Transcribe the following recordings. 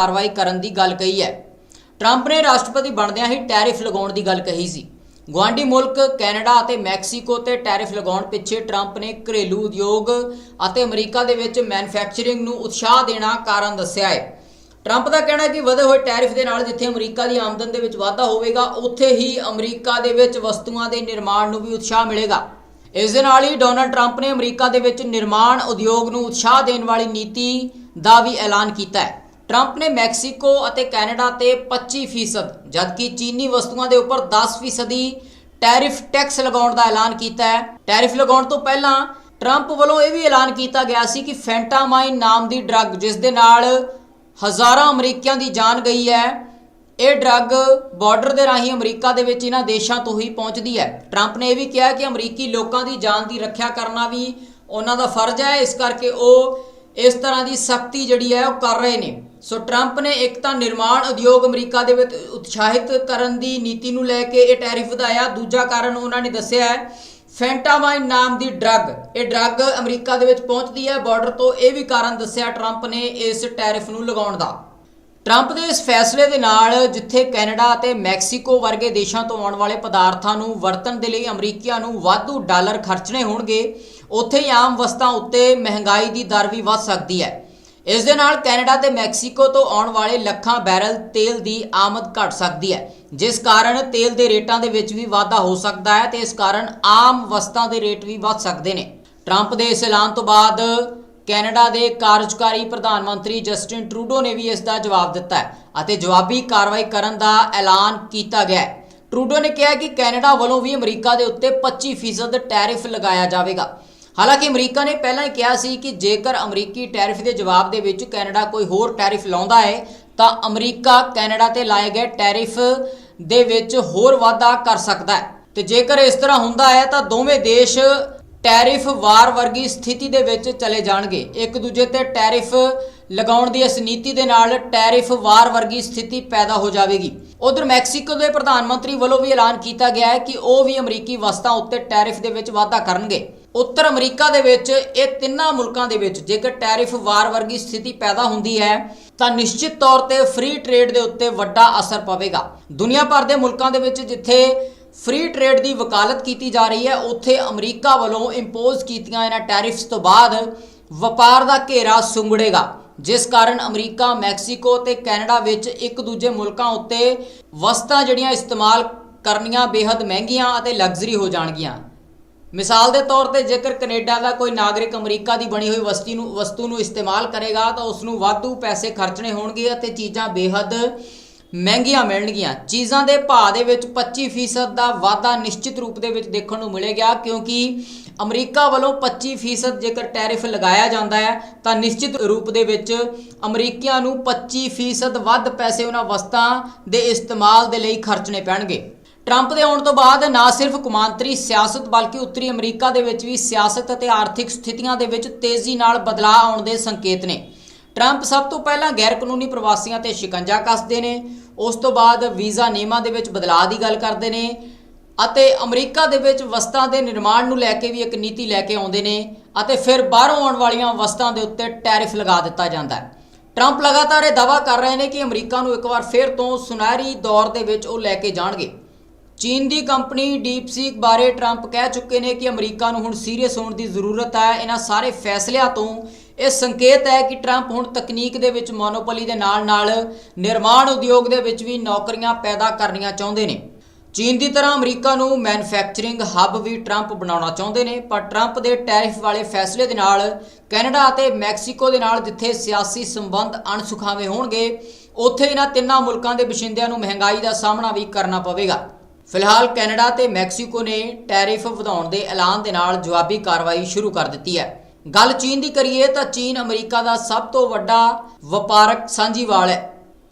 ਕਾਰਵਾਈ ਕਰਨ ਦੀ ਗੱਲ ਕਹੀ ਹੈ। ਟਰੰਪ ਨੇ ਰਾਸ਼ਟਰਪਤੀ ਬਣਦਿਆਂ ਹੀ ਟੈਰਿਫ ਲਗਾਉਣ ਦੀ ਗੱਲ ਕਹੀ ਸੀ। ਗੁਆਂਢੀ ਮੁਲਕ, ਕੈਨੇਡਾ ਅਤੇ ਮੈਕਸੀਕੋ ਤੇ ਟੈਰਿਫ ਲਗਾਉਣ ਪਿੱਛੇ ਟਰੰਪ ਨੇ ਘਰੇਲੂ ਉਦਯੋਗ ਅਤੇ ਅਮਰੀਕਾ ਦੇ ਵਿੱਚ ਮੈਨੂਫੈਕਚਰਿੰਗ ਨੂੰ ਉਤਸ਼ਾਹ ਦੇਣਾ ਕਾਰਨ ਦੱਸਿਆ ਹੈ। ਟਰੰਪ ਦਾ ਕਹਿਣਾ ਹੈ ਕਿ ਵਧੇ ਹੋਏ ਟੈਰਿਫ ਦੇ ਨਾਲ ਜਿੱਥੇ ਅਮਰੀਕਾ ਦੀ ਆਮਦਨ ਦੇ ਵਿੱਚ ਵਾਧਾ ਹੋਵੇਗਾ, ਉੱਥੇ ਹੀ ਅਮਰੀਕਾ ਦੇ ਵਿੱਚ ਵਸਤੂਆਂ ਦੇ ਨਿਰਮਾਣ ਨੂੰ ਵੀ ਉਤਸ਼ਾਹ ਮਿਲੇਗਾ। ਇਸ ਦੇ ਨਾਲ ਹੀ ਡੋਨਲਡ ਟਰੰਪ ਨੇ ਅਮਰੀਕਾ ਦੇ ਵਿੱਚ ਨਿਰਮਾਣ ਉਦਯੋਗ ਨੂੰ ਉਤਸ਼ਾਹ ਦੇਣ ਵਾਲੀ ਨੀਤੀ ਦਾ ਵੀ ਐਲਾਨ ਕੀਤਾ ਹੈ। ਟਰੰਪ ਨੇ ਮੈਕਸੀਕੋ ਅਤੇ ਕੈਨੇਡਾ ਤੇ 25% ਜਦਕਿ ਚੀਨੀ ਵਸਤੂਆਂ ਦੇ ਉੱਪਰ 10% ਦੀ ਟੈਰਿਫ ਟੈਕਸ ਲਗਾਉਣ ਦਾ ਐਲਾਨ ਕੀਤਾ ਹੈ। ਟੈਰਿਫ ਲਗਾਉਣ ਤੋਂ ਪਹਿਲਾਂ ਟਰੰਪ ਵੱਲੋਂ ਇਹ ਵੀ ਐਲਾਨ ਕੀਤਾ ਗਿਆ ਸੀ ਕਿ ਫੈਂਟਾਮਾਈਨ ਨਾਮ ਦੀ ਡਰੱਗ, ਜਿਸ ਦੇ ਨਾਲ ਹਜ਼ਾਰਾਂ ਅਮਰੀਕੀਆਂ ਦੀ ਜਾਨ ਗਈ ਹੈ, ਇਹ ਡਰੱਗ ਬਾਰਡਰ ਦੇ ਰਾਹੀਂ ਅਮਰੀਕਾ ਦੇ ਵਿੱਚ ਇਹਨਾਂ ਦੇਸ਼ਾਂ ਤੋਂ ਹੀ ਪਹੁੰਚਦੀ ਹੈ। ਟਰੰਪ ਨੇ ਇਹ ਵੀ ਕਿਹਾ ਕਿ ਅਮਰੀਕੀ ਲੋਕਾਂ ਦੀ ਜਾਨ ਦੀ ਰੱਖਿਆ ਕਰਨਾ ਵੀ ਉਹਨਾਂ ਦਾ ਫਰਜ਼ ਹੈ। ਇਸ ਕਰਕੇ ਉਹ ਇਸ ਤਰ੍ਹਾਂ ਦੀ ਸਖਤੀ ਜਿਹੜੀ ਹੈ ਉਹ ਕਰ ਰਹੇ ਨੇ। ਸੋ ਟਰੰਪ ਨੇ ਇੱਕ ਤਾਂ ਨਿਰਮਾਣ ਉਦਯੋਗ ਅਮਰੀਕਾ ਦੇ ਵਿੱਚ ਉਤਸ਼ਾਹਿਤ ਕਰਨ ਦੀ ਨੀਤੀ ਨੂੰ ਲੈ ਕੇ ਇਹ ਟੈਰਿਫ ਵਧਾਇਆ। ਦੂਜਾ ਕਾਰਨ ਉਹਨਾਂ ਨੇ ਦੱਸਿਆ ਹੈ, ਫੈਂਟਾਮਾਈਨ ਨਾਮ ਦੀ ਡਰੱਗ, ਇਹ ਡਰੱਗ ਅਮਰੀਕਾ ਦੇ ਵਿੱਚ ਪਹੁੰਚਦੀ ਹੈ। ਬਾਰਡਰ ਤੋਂ ਇਹ ਵੀ ਕਾਰਨ ਦੱਸਿਆ ਟਰੰਪ ਨੇ ਇਸ ਟੈਰਿਫ ਨੂੰ ਲਗਾਉਣ ਦਾ। ਟਰੰਪ ਦੇ ਇਸ ਫੈਸਲੇ ਦੇ ਨਾਲ ਜਿੱਥੇ ਕੈਨੇਡਾ ਅਤੇ ਮੈਕਸੀਕੋ ਵਰਗੇ ਦੇਸ਼ਾਂ ਤੋਂ ਆਉਣ ਵਾਲੇ ਪਦਾਰਥਾਂ ਨੂੰ ਵਰਤਣ ਦੇ ਲਈ ਅਮਰੀਕੀਆਂ ਨੂੰ ਵਾਧੂ ਡਾਲਰ ਖਰਚਣੇ ਹੋਣਗੇ ਉੱਥੇ ਹੀ ਆਮ ਵਸਤਾਂ ਉੱਤੇ ਮਹਿੰਗਾਈ ਦੀ ਦਰ ਵੀ ਵੱਧ ਸਕਦੀ ਹੈ। ਇਸ ਦੇ ਨਾਲ ਕੈਨੇਡਾ ਤੇ ਮੈਕਸੀਕੋ ਤੋਂ ਆਉਣ ਵਾਲੇ ਲੱਖਾਂ ਬੈਰਲ ਤੇਲ ਦੀ ਆਮਦ ਘਟ ਸਕਦੀ ਹੈ, ਜਿਸ ਕਾਰਨ ਤੇਲ ਦੇ ਰੇਟਾਂ ਦੇ ਵਿੱਚ ਵੀ ਵਾਧਾ ਹੋ ਸਕਦਾ ਹੈ ਤੇ ਇਸ ਕਾਰਨ ਆਮ ਵਸਤਾਂ ਦੇ ਰੇਟ ਵੀ ਵੱਧ ਸਕਦੇ ਨੇ। ਟਰੰਪ ਦੇ ਇਸ ਐਲਾਨ ਤੋਂ ਬਾਅਦ ਕੈਨੇਡਾ ਦੇ ਕਾਰਜਕਾਰੀ ਪ੍ਰਧਾਨ ਮੰਤਰੀ ਜਸਟਿਨ ਟਰੂਡੋ ਨੇ ਵੀ ਇਸ ਦਾ ਜਵਾਬ ਦਿੱਤਾ ਹੈ ਅਤੇ ਜਵਾਬੀ ਕਾਰਵਾਈ ਕਰਨ ਦਾ ਐਲਾਨ ਕੀਤਾ ਗਿਆ ਹੈ। ਟਰੂਡੋ ਨੇ ਕਿਹਾ ਕਿ ਕੈਨੇਡਾ ਵੱਲੋਂ ਵੀ ਅਮਰੀਕਾ ਦੇ ਉੱਤੇ 25% ਟੈਰਿਫ ਲਗਾਇਆ ਜਾਵੇਗਾ। ਹਾਲਾਂਕਿ ਅਮਰੀਕਾ ਨੇ ਪਹਿਲਾਂ ਹੀ ਕਿਹਾ ਸੀ ਕਿ ਜੇਕਰ ਅਮਰੀਕੀ ਟੈਰਿਫ ਦੇ ਜਵਾਬ ਦੇ ਵਿੱਚ ਕੈਨੇਡਾ ਕੋਈ ਹੋਰ ਟੈਰਿਫ ਲਾਉਂਦਾ ਹੈ, ਤਾਂ ਅਮਰੀਕਾ ਕੈਨੇਡਾ ਤੇ ਲਾਏ ਗਏ ਟੈਰਿਫ ਦੇ ਵਿੱਚ ਹੋਰ ਵਾਧਾ ਕਰ ਸਕਦਾ ਹੈ। ਤੇ ਜੇਕਰ ਇਸ ਤਰ੍ਹਾਂ ਹੁੰਦਾ ਹੈ, ਤਾਂ ਦੋਵੇਂ ਦੇਸ਼ ਟੈਰਿਫ ਵਾਰ ਵਰਗੀ ਸਥਿਤੀ ਦੇ ਵਿੱਚ ਚਲੇ ਜਾਣਗੇ। ਇੱਕ ਦੂਜੇ ਤੇ ਟੈਰਿਫ ਲਗਾਉਣ ਦੀ ਇਸ ਨੀਤੀ ਦੇ ਨਾਲ ਟੈਰਿਫ ਵਾਰ ਵਰਗੀ ਸਥਿਤੀ ਪੈਦਾ ਹੋ ਜਾਵੇਗੀ। ਉਧਰ ਮੈਕਸੀਕੋ ਦੇ ਪ੍ਰਧਾਨ ਮੰਤਰੀ ਵੱਲੋਂ ਵੀ ਐਲਾਨ ਕੀਤਾ ਗਿਆ ਹੈ ਕਿ ਉਹ ਵੀ ਅਮਰੀਕੀ ਵਸਤਾਂ ਉੱਤੇ ਟੈਰਿਫ ਦੇ ਵਿੱਚ ਵਾਧਾ ਕਰਨਗੇ। ਉੱਤਰ ਅਮਰੀਕਾ ਦੇ ਵਿੱਚ ਇਹ ਤਿੰਨਾਂ ਮੁਲਕਾਂ ਦੇ ਵਿੱਚ ਜੇਕਰ ਟੈਰਿਫ ਵਾਰ ਵਰਗੀ ਸਥਿਤੀ ਪੈਦਾ ਹੁੰਦੀ ਹੈ, ਤਾਂ ਨਿਸ਼ਚਿਤ ਤੌਰ ਤੇ ਫ੍ਰੀ ਟ੍ਰੇਡ ਦੇ ਉੱਤੇ ਵੱਡਾ ਅਸਰ ਪਵੇਗਾ। ਦੁਨੀਆ ਭਰ ਦੇ ਮੁਲਕਾਂ ਦੇ ਵਿੱਚ ਜਿੱਥੇ ਫ੍ਰੀ ਟ੍ਰੇਡ ਦੀ ਵਕਾਲਤ ਕੀਤੀ ਜਾ ਰਹੀ ਹੈ, ਉੱਥੇ ਅਮਰੀਕਾ ਵੱਲੋਂ ਇੰਪੋਜ਼ ਕੀਤੀਆਂ ਇਹਨਾਂ ਟੈਰਿਫਸ ਤੋਂ ਬਾਅਦ ਵਪਾਰ ਦਾ ਘੇਰਾ ਸੁੰਗੜੇਗਾ, ਜਿਸ ਕਾਰਨ ਅਮਰੀਕਾ, ਮੈਕਸੀਕੋ ਤੇ ਕੈਨੇਡਾ ਵਿੱਚ ਇੱਕ ਦੂਜੇ ਮੁਲਕਾਂ ਉੱਤੇ ਵਸਤਾਂ ਜਿਹੜੀਆਂ ਇਸਤੇਮਾਲ ਕਰਨੀਆਂ ਬੇहद ਮਹਿੰਗੀਆਂ ਅਤੇ ਲਗਜ਼ਰੀ ਹੋ ਜਾਣਗੀਆਂ। ਮਿਸਾਲ ਦੇ ਤੌਰ ਤੇ ਜੇਕਰ ਕੈਨੇਡਾ ਦਾ ਕੋਈ ਨਾਗਰਿਕ ਅਮਰੀਕਾ ਦੀ ਬਣੀ ਹੋਈ ਵਸਤੀ ਨੂੰ ਵਸਤੂ ਨੂੰ ਇਸਤੇਮਾਲ ਕਰੇਗਾ, ਤਾਂ ਉਸ ਨੂੰ ਵਾਧੂ ਪੈਸੇ ਖਰਚਣੇ ਹੋਣਗੇ ਅਤੇ ਚੀਜ਼ਾਂ ਬੇਹੱਦ ਮਹਿੰਗੀਆਂ ਮਿਲਣਗੀਆਂ। ਚੀਜ਼ਾਂ ਦੇ ਭਾਅ ਦੇ ਵਿੱਚ 25% ਦਾ ਵਾਧਾ ਨਿਸ਼ਚਿਤ ਰੂਪ ਦੇ ਵਿੱਚ ਦੇਖਣ ਨੂੰ ਮਿਲੇਗਾ, ਕਿਉਂਕਿ ਅਮਰੀਕਾ ਵੱਲੋਂ 25% ਜੇਕਰ ਟੈਰਿਫ ਲਗਾਇਆ ਜਾਂਦਾ ਹੈ, ਤਾਂ ਨਿਸ਼ਚਿਤ ਰੂਪ ਦੇ ਵਿੱਚ ਅਮਰੀਕੀਆਂ ਨੂੰ 25% ਵੱਧ ਪੈਸੇ ਉਹਨਾਂ ਵਸਤਾਂ ਦੇ ਇਸਤੇਮਾਲ ਦੇ ਲਈ ਖਰਚਣੇ ਪੈਣਗੇ। ਟਰੰਪ ਦੇ ਆਉਣ ਤੋਂ ਬਾਅਦ ਨਾ ਸਿਰਫ ਕੌਮਾਂਤਰੀ ਸਿਆਸਤ ਬਲਕਿ ਉੱਤਰੀ ਅਮਰੀਕਾ ਦੇ ਵਿੱਚ ਵੀ ਸਿਆਸਤ ਅਤੇ ਆਰਥਿਕ ਸਥਿਤੀਆਂ ਦੇ ਵਿੱਚ ਤੇਜ਼ੀ ਨਾਲ ਬਦਲਾਅ ਆਉਣ ਦੇ ਸੰਕੇਤ ਨੇ। ਟਰੰਪ ਸਭ ਤੋਂ ਪਹਿਲਾਂ ਗੈਰ ਕਾਨੂੰਨੀ ਪ੍ਰਵਾਸੀਆਂ ਤੇ ਸ਼ਿਕੰਜਾ ਕੱਸਦੇ ਨੇ। ਉਸ ਤੋਂ ਬਾਅਦ ਵੀਜ਼ਾ ਨਿਯਮਾਂ ਦੇ ਵਿੱਚ ਬਦਲਾਅ ਦੀ ਗੱਲ ਕਰਦੇ ਨੇ ਅਤੇ ਅਮਰੀਕਾ ਦੇ ਵਿੱਚ ਵਸਤਾਂ ਦੇ ਨਿਰਮਾਣ ਨੂੰ ਲੈ ਕੇ ਵੀ ਇੱਕ ਨੀਤੀ ਲੈ ਕੇ ਆਉਂਦੇ ਨੇ ਅਤੇ ਫਿਰ ਬਾਹਰੋਂ ਆਉਣ ਵਾਲੀਆਂ ਵਸਤਾਂ ਦੇ ਉੱਤੇ ਟੈਰਿਫ ਲਗਾ ਦਿੱਤਾ ਜਾਂਦਾ ਹੈ। ਟਰੰਪ ਲਗਾਤਾਰ ਇਹ ਦਾਅਵਾ ਕਰ ਰਹੇ ਨੇ ਕਿ ਅਮਰੀਕਾ ਨੂੰ ਇੱਕ ਵਾਰ ਫਿਰ ਤੋਂ ਸੁਨਹਿਰੀ ਦੌਰ ਦੇ ਵਿੱਚ ਉਹ ਲੈ ਕੇ ਜਾਣਗੇ। ਚੀਨ ਦੀ ਕੰਪਨੀ ਡੀਪਸੀਕ ਬਾਰੇ ਟਰੰਪ ਕਹਿ ਚੁੱਕੇ ਨੇ ਕਿ ਅਮਰੀਕਾ ਨੂੰ ਹੁਣ ਸੀਰੀਅਸ ਹੋਣ ਦੀ ਜ਼ਰੂਰਤ ਹੈ। ਇਹਨਾਂ ਸਾਰੇ ਫੈਸਲਿਆਂ ਤੋਂ ਇਹ ਸੰਕੇਤ ਹੈ ਕਿ ਟਰੰਪ ਹੁਣ ਤਕਨੀਕ ਦੇ ਵਿੱਚ ਮੋਨੋਪੋਲੀ ਦੇ ਨਾਲ-ਨਾਲ ਨਿਰਮਾਣ ਉਦਯੋਗ ਦੇ ਵਿੱਚ ਵੀ ਨੌਕਰੀਆਂ ਪੈਦਾ ਕਰਨੀਆਂ ਚਾਹੁੰਦੇ ਨੇ। ਚੀਨ ਦੀ ਤਰ੍ਹਾਂ ਅਮਰੀਕਾ ਨੂੰ ਮੈਨੂਫੈਕਚਰਿੰਗ ਹੱਬ ਵੀ ਟਰੰਪ ਬਣਾਉਣਾ ਚਾਹੁੰਦੇ ਨੇ, ਪਰ ਟਰੰਪ ਦੇ ਟੈਰਿਫ ਵਾਲੇ ਫੈਸਲੇ ਦੇ ਨਾਲ ਕੈਨੇਡਾ ਅਤੇ ਮੈਕਸੀਕੋ ਦੇ ਨਾਲ ਜਿੱਥੇ ਸਿਆਸੀ ਸੰਬੰਧ ਅਣਸੁਖਾਵੇਂ ਹੋਣਗੇ, ਉੱਥੇ ਇਹਨਾਂ ਤਿੰਨਾਂ ਮੁਲਕਾਂ ਦੇ ਵਸਿੰਦਿਆਂ ਨੂੰ ਮਹਿੰਗਾਈ ਦਾ ਸਾਹਮਣਾ ਵੀ ਕਰਨਾ ਪਵੇਗਾ। ਫਿਲਹਾਲ ਕੈਨੇਡਾ ਤੇ ਮੈਕਸੀਕੋ ਨੇ ਟੈਰਿਫ ਵਧਾਉਣ ਦੇ ਐਲਾਨ ਦੇ ਨਾਲ ਜਵਾਬੀ ਕਾਰਵਾਈ ਸ਼ੁਰੂ ਕਰ ਦਿੱਤੀ ਹੈ। ਗੱਲ ਚੀਨ ਦੀ ਕਰੀਏ ਤਾਂ ਚੀਨ ਅਮਰੀਕਾ ਦਾ ਸਭ ਤੋਂ ਵੱਡਾ ਵਪਾਰਕ ਸਾਂਝੀਵਾਲ ਹੈ।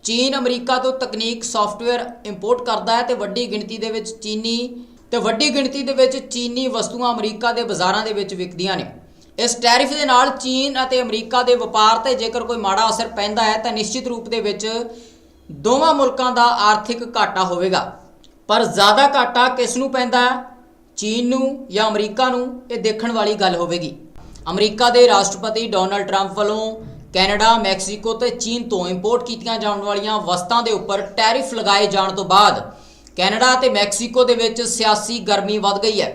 ਚੀਨ ਅਮਰੀਕਾ ਤੋਂ ਤਕਨੀਕ ਸੌਫਟਵੇਅਰ ਇੰਪੋਰਟ ਕਰਦਾ ਹੈ ਤੇ ਵੱਡੀ ਗਿਣਤੀ ਦੇ ਵਿੱਚ ਚੀਨੀ ਤੇ ਵੱਡੀ ਗਿਣਤੀ ਦੇ ਵਿੱਚ ਚੀਨੀ ਵਸਤੂਆਂ ਅਮਰੀਕਾ ਦੇ ਬਾਜ਼ਾਰਾਂ ਦੇ ਵਿੱਚ ਵਿਕਦੀਆਂ ਨੇ। ਇਸ ਟੈਰਿਫ ਦੇ ਨਾਲ ਚੀਨ ਅਤੇ ਅਮਰੀਕਾ ਦੇ ਵਪਾਰ ਤੇ ਜੇਕਰ ਕੋਈ ਮਾੜਾ ਅਸਰ ਪੈਂਦਾ ਹੈ ਤਾਂ ਨਿਸ਼ਚਿਤ ਰੂਪ ਦੇ ਵਿੱਚ ਦੋਵਾਂ ਮੁਲਕਾਂ ਦਾ ਆਰਥਿਕ ਘਾਟਾ ਹੋਵੇਗਾ। ਪਰ ਜ਼ਿਆਦਾ ਘਾਟਾ ਕਿਸ ਨੂੰ ਪੈਂਦਾ? ਹੈ ਚੀਨ ਨੂੰ ਜਾਂ ਅਮਰੀਕਾ ਨੂੰ? ਇਹ ਦੇਖਣ ਵਾਲੀ ਗੱਲ ਹੋਵੇਗੀ। ਅਮਰੀਕਾ ਦੇ ਰਾਸ਼ਟਰਪਤੀ ਡੋਨਲਡ ਟਰੰਪ ਵੱਲੋਂ ਕੈਨੇਡਾ, ਮੈਕਸੀਕੋ ਤੇ ਚੀਨ ਤੋਂ ਇੰਪੋਰਟ ਕੀਤੀਆਂ ਜਾਣ ਵਾਲੀਆਂ ਵਸਤਾਂ ਦੇ ਉੱਪਰ ਟੈਰਿਫ ਲਗਾਏ ਜਾਣ ਤੋਂ ਬਾਅਦ ਕੈਨੇਡਾ ਤੇ ਮੈਕਸੀਕੋ ਦੇ ਵਿੱਚ ਸਿਆਸੀ ਗਰਮੀ ਵੱਧ ਗਈ ਹੈ।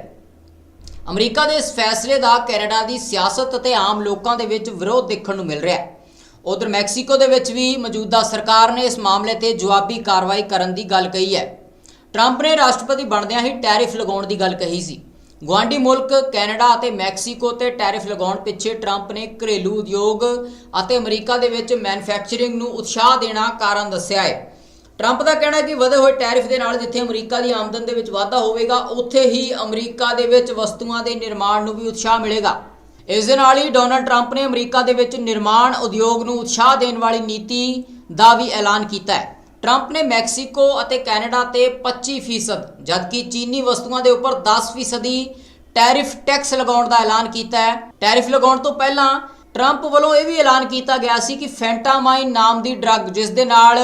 ਅਮਰੀਕਾ ਦੇ ਇਸ ਫੈਸਲੇ ਦਾ ਕੈਨੇਡਾ ਦੀ ਸਿਆਸਤ ਅਤੇ ਆਮ ਲੋਕਾਂ ਦੇ ਵਿੱਚ ਵਿਰੋਧ ਦੇਖਣ ਨੂੰ ਮਿਲ ਰਿਹਾ ਹੈ। ਉਧਰ ਮੈਕਸੀਕੋ ਦੇ ਵਿੱਚ ਵੀ ਮੌਜੂਦਾ ਸਰਕਾਰ ਨੇ ਇਸ ਮਾਮਲੇ ਤੇ ਜਵਾਬੀ ਕਾਰਵਾਈ ਕਰਨ ਦੀ ਗੱਲ ਕਹੀ ਹੈ। ਟਰੰਪ ਨੇ ਰਾਸ਼ਟਰਪਤੀ ਬਣਦਿਆਂ ਹੀ ਟੈਰਿਫ ਲਗਾਉਣ ਦੀ ਗੱਲ ਕਹੀ ਸੀ। ਗੁਆਂਢੀ ਮੁਲਕ, ਕੈਨੇਡਾ ਅਤੇ ਮੈਕਸੀਕੋ ਤੇ ਟੈਰਿਫ ਲਗਾਉਣ ਪਿੱਛੇ ਟਰੰਪ ਨੇ ਘਰੇਲੂ ਉਦਯੋਗ ਅਤੇ ਅਮਰੀਕਾ ਦੇ ਵਿੱਚ ਮੈਨੂਫੈਕਚਰਿੰਗ ਨੂੰ ਉਤਸ਼ਾਹ ਦੇਣਾ ਕਾਰਨ ਦੱਸਿਆ ਹੈ। ਟਰੰਪ ਦਾ ਕਹਿਣਾ ਹੈ ਕਿ ਵਧੇ ਹੋਏ ਟੈਰਿਫ ਦੇ ਨਾਲ ਜਿੱਥੇ ਅਮਰੀਕਾ ਦੀ ਆਮਦਨ ਦੇ ਵਿੱਚ ਵਾਧਾ ਹੋਵੇਗਾ, ਉੱਥੇ ਹੀ ਅਮਰੀਕਾ ਦੇ ਵਿੱਚ ਵਸਤੂਆਂ ਦੇ ਨਿਰਮਾਣ ਨੂੰ ਵੀ ਉਤਸ਼ਾਹ ਮਿਲੇਗਾ। ਇਸ ਦੇ ਨਾਲ ਹੀ ਡੋਨਲਡ ਟਰੰਪ ਨੇ ਅਮਰੀਕਾ ਦੇ ਵਿੱਚ ਨਿਰਮਾਣ ਉਦਯੋਗ ਨੂੰ ਉਤਸ਼ਾਹ ਦੇਣ ਵਾਲੀ ਨੀਤੀ ਦਾ ਵੀ ਐਲਾਨ ਕੀਤਾ ਹੈ। ਟਰੰਪ ਨੇ ਮੈਕਸੀਕੋ ਅਤੇ ਕੈਨੇਡਾ ਤੇ 25% ਜਦਕਿ ਚੀਨੀ ਵਸਤੂਆਂ ਦੇ ਉੱਪਰ 10% ਦੀ ਟੈਰਿਫ ਟੈਕਸ ਲਗਾਉਣ ਦਾ ਐਲਾਨ ਕੀਤਾ ਹੈ। ਟੈਰਿਫ ਲਗਾਉਣ ਤੋਂ ਪਹਿਲਾਂ ਟਰੰਪ ਵੱਲੋਂ ਇਹ ਵੀ ਐਲਾਨ ਕੀਤਾ ਗਿਆ ਸੀ ਕਿ ਫੈਂਟਾਮਾਈਨ ਨਾਮ ਦੀ ਡਰੱਗ, ਜਿਸ ਦੇ ਨਾਲ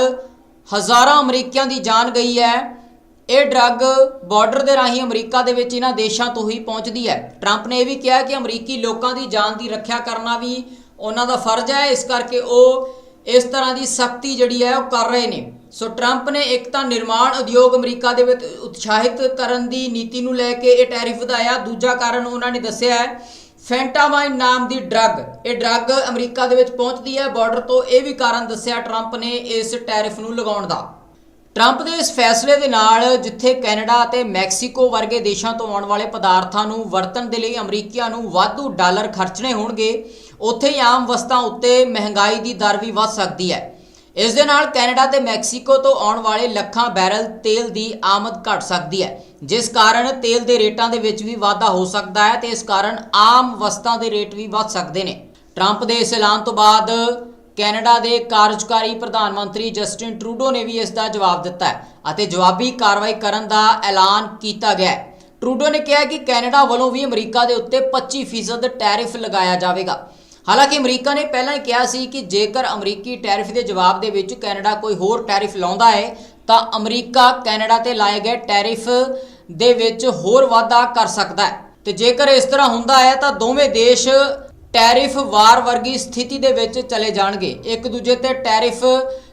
ਹਜ਼ਾਰਾਂ ਅਮਰੀਕੀਆਂ ਦੀ ਜਾਨ ਗਈ ਹੈ, ਇਹ ਡਰੱਗ ਬਾਰਡਰ ਦੇ ਰਾਹੀਂ ਅਮਰੀਕਾ ਦੇ ਵਿੱਚ ਇਹਨਾਂ ਦੇਸ਼ਾਂ ਤੋਂ ਹੀ ਪਹੁੰਚਦੀ ਹੈ। ਟਰੰਪ ਨੇ ਇਹ ਵੀ ਕਿਹਾ ਕਿ ਅਮਰੀਕੀ ਲੋਕਾਂ ਦੀ ਜਾਨ ਦੀ ਰੱਖਿਆ ਕਰਨਾ ਵੀ ਉਹਨਾਂ ਦਾ ਫਰਜ਼ ਹੈ। ਇਸ ਕਰਕੇ ਉਹ ਇਸ ਤਰ੍ਹਾਂ ਦੀ ਸਖਤੀ ਜਿਹੜੀ ਹੈ ਉਹ ਕਰ ਰਹੇ ਨੇ। ਸੋ ਟਰੰਪ ਨੇ ਇੱਕ ਤਾਂ ਨਿਰਮਾਣ ਉਦਯੋਗ ਅਮਰੀਕਾ ਦੇ ਵਿੱਚ ਉਤਸ਼ਾਹਿਤ ਕਰਨ ਦੀ ਨੀਤੀ ਨੂੰ ਲੈ ਕੇ ਇਹ ਟੈਰਿਫ ਵਧਾਇਆ। ਦੂਜਾ ਕਾਰਨ ਉਹਨਾਂ ਨੇ ਦੱਸਿਆ ਹੈ, ਫੈਂਟਾਮਾਈਨ ਨਾਮ ਦੀ ਡਰੱਗ, ਇਹ ਡਰੱਗ ਅਮਰੀਕਾ ਦੇ ਵਿੱਚ ਪਹੁੰਚਦੀ ਹੈ। ਬਾਰਡਰ ਤੋਂ ਇਹ ਵੀ ਕਾਰਨ ਦੱਸਿਆ ਟਰੰਪ ਨੇ ਇਸ ਟੈਰਿਫ ਨੂੰ ਲਗਾਉਣ ਦਾ। ਟਰੰਪ ਦੇ ਇਸ ਫੈਸਲੇ ਦੇ ਨਾਲ ਜਿੱਥੇ ਕੈਨੇਡਾ ਅਤੇ ਮੈਕਸੀਕੋ ਵਰਗੇ ਦੇਸ਼ਾਂ ਤੋਂ ਆਉਣ ਵਾਲੇ ਪਦਾਰਥਾਂ ਨੂੰ ਵਰਤਣ ਦੇ ਲਈ ਅਮਰੀਕੀਆਂ ਨੂੰ ਵਾਧੂ ਡਾਲਰ ਖਰਚਣੇ ਹੋਣਗੇ ਉੱਥੇ ਹੀ ਆਮ ਵਸਤਾਂ ਉੱਤੇ ਮਹਿੰਗਾਈ ਦੀ ਦਰ ਵੀ ਵੱਧ ਸਕਦੀ ਹੈ। ਇਸ ਦੇ ਨਾਲ ਕੈਨੇਡਾ ਤੇ ਮੈਕਸੀਕੋ ਤੋਂ ਆਉਣ ਵਾਲੇ ਲੱਖਾਂ ਬੈਰਲ ਤੇਲ ਦੀ ਆਮਦ ਘਟ ਸਕਦੀ ਹੈ, ਜਿਸ ਕਾਰਨ ਤੇਲ ਦੇ ਰੇਟਾਂ ਦੇ ਵਿੱਚ ਵੀ ਵਾਧਾ ਹੋ ਸਕਦਾ ਹੈ ਤੇ ਇਸ ਕਾਰਨ ਆਮ ਵਸਤਾਂ ਦੇ ਰੇਟ ਵੀ ਵੱਧ ਸਕਦੇ ਨੇ। ਟਰੰਪ ਦੇ ਇਸ ਐਲਾਨ ਤੋਂ ਬਾਅਦ ਕੈਨੇਡਾ ਦੇ ਕਾਰਜਕਾਰੀ ਪ੍ਰਧਾਨ ਮੰਤਰੀ ਜਸਟਿਨ ਟਰੂਡੋ ਨੇ ਵੀ ਇਸ ਦਾ ਜਵਾਬ ਦਿੱਤਾ ਹੈ ਅਤੇ ਜਵਾਬੀ ਕਾਰਵਾਈ ਕਰਨ ਦਾ ਐਲਾਨ ਕੀਤਾ ਗਿਆ ਹੈ। ਟਰੂਡੋ ਨੇ ਕਿਹਾ ਕਿ ਕੈਨੇਡਾ ਵੱਲੋਂ ਵੀ ਅਮਰੀਕਾ ਦੇ ਉੱਤੇ 25% ਟੈਰਿਫ ਲਗਾਇਆ ਜਾਵੇਗਾ। ਹਾਲਾਂਕਿ ਅਮਰੀਕਾ ਨੇ ਪਹਿਲਾਂ ਹੀ ਕਿਹਾ ਸੀ ਕਿ ਜੇਕਰ ਅਮਰੀਕੀ ਟੈਰਿਫ ਦੇ ਜਵਾਬ ਦੇ ਵਿੱਚ ਕੈਨੇਡਾ ਕੋਈ ਹੋਰ ਟੈਰਿਫ ਲਾਉਂਦਾ ਹੈ, ਤਾਂ ਅਮਰੀਕਾ ਕੈਨੇਡਾ ਤੇ ਲਾਏ ਗਏ ਟੈਰਿਫ ਦੇ ਵਿੱਚ ਹੋਰ ਵਾਧਾ ਕਰ ਸਕਦਾ ਹੈ। ਤੇ ਜੇਕਰ ਇਸ ਤਰ੍ਹਾਂ ਹੁੰਦਾ ਹੈ, ਤਾਂ ਦੋਵੇਂ ਦੇਸ਼ ਟੈਰਿਫ ਵਾਰ ਵਰਗੀ ਸਥਿਤੀ ਦੇ ਵਿੱਚ ਚਲੇ ਜਾਣਗੇ। ਇੱਕ ਦੂਜੇ ਤੇ ਟੈਰਿਫ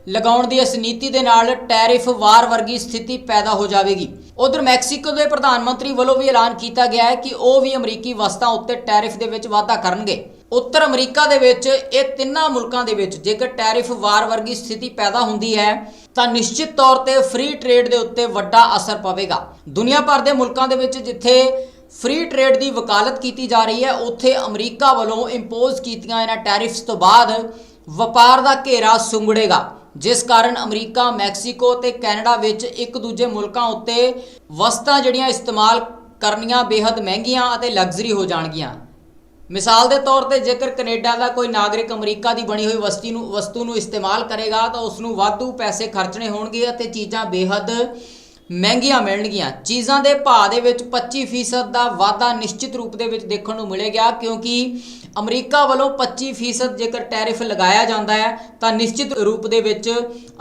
ਲਗਾਉਣ ਦੀ ਇਸ ਨੀਤੀ ਦੇ ਨਾਲ ਟੈਰਿਫ ਵਾਰ ਵਰਗੀ ਸਥਿਤੀ ਪੈਦਾ ਹੋ ਜਾਵੇਗੀ। ਉਧਰ ਮੈਕਸੀਕੋ ਦੇ ਪ੍ਰਧਾਨ ਮੰਤਰੀ ਵੱਲੋਂ ਵੀ ਐਲਾਨ ਕੀਤਾ ਗਿਆ ਹੈ ਕਿ ਉਹ ਵੀ ਅਮਰੀਕੀ ਵਸਤਾਂ ਉੱਤੇ ਟੈਰਿਫ ਦੇ ਵਿੱਚ ਵਾਧਾ ਕਰਨਗੇ। ਉੱਤਰ ਅਮਰੀਕਾ ਦੇ ਵਿੱਚ ਇਹ ਤਿੰਨਾਂ ਮੁਲਕਾਂ ਦੇ ਵਿੱਚ ਜੇਕਰ ਟੈਰਿਫ ਵਾਰ ਵਰਗੀ ਸਥਿਤੀ ਪੈਦਾ ਹੁੰਦੀ ਹੈ, ਤਾਂ ਨਿਸ਼ਚਿਤ ਤੌਰ ਤੇ ਫ੍ਰੀ ਟ੍ਰੇਡ ਦੇ ਉੱਤੇ ਵੱਡਾ ਅਸਰ ਪਵੇਗਾ। ਦੁਨੀਆ ਭਰ ਦੇ ਮੁਲਕਾਂ ਦੇ ਵਿੱਚ ਜਿੱਥੇ ਫ੍ਰੀ ਟ੍ਰੇਡ ਦੀ ਵਕਾਲਤ ਕੀਤੀ ਜਾ ਰਹੀ ਹੈ, ਉੱਥੇ ਅਮਰੀਕਾ ਵੱਲੋਂ ਇੰਪੋਜ਼ ਕੀਤੀਆਂ ਇਹਨਾਂ ਟੈਰਿਫਸ ਤੋਂ ਬਾਅਦ ਵਪਾਰ ਦਾ ਘੇਰਾ ਸੁੰਗੜੇਗਾ, ਜਿਸ ਕਾਰਨ ਅਮਰੀਕਾ, ਮੈਕਸੀਕੋ ਤੇ ਕੈਨੇਡਾ ਵਿੱਚ ਇੱਕ ਦੂਜੇ ਮੁਲਕਾਂ ਉੱਤੇ ਵਸਤਾਂ ਜਿਹੜੀਆਂ ਇਸਤੇਮਾਲ ਕਰਨੀਆਂ ਬੇहद ਮਹਿੰਗੀਆਂ ਅਤੇ ਲਗਜ਼ਰੀ ਹੋ ਜਾਣਗੀਆਂ। ਮਿਸਾਲ ਦੇ ਤੌਰ ਤੇ ਜੇਕਰ ਕੈਨੇਡਾ ਦਾ ਕੋਈ ਨਾਗਰਿਕ ਅਮਰੀਕਾ ਦੀ ਬਣੀ ਹੋਈ ਵਸਤੀ ਨੂੰ ਵਸਤੂ ਨੂੰ ਇਸਤੇਮਾਲ ਕਰੇਗਾ, ਤਾਂ ਉਸ ਨੂੰ ਵਾਧੂ ਪੈਸੇ ਖਰਚਣੇ ਹੋਣਗੇ ਅਤੇ ਚੀਜ਼ਾਂ ਬੇਹੱਦ ਮਹਿੰਗੀਆਂ ਮਿਲਣਗੀਆਂ। ਚੀਜ਼ਾਂ ਦੇ ਭਾਅ ਦੇ ਵਿੱਚ 25% ਦਾ ਵਾਧਾ ਨਿਸ਼ਚਿਤ ਰੂਪ ਦੇ ਵਿੱਚ ਦੇਖਣ ਨੂੰ ਮਿਲੇਗਾ, ਕਿਉਂਕਿ ਅਮਰੀਕਾ ਵੱਲੋਂ 25% ਜੇਕਰ ਟੈਰਿਫ ਲਗਾਇਆ ਜਾਂਦਾ ਹੈ, ਤਾਂ ਨਿਸ਼ਚਿਤ ਰੂਪ ਦੇ ਵਿੱਚ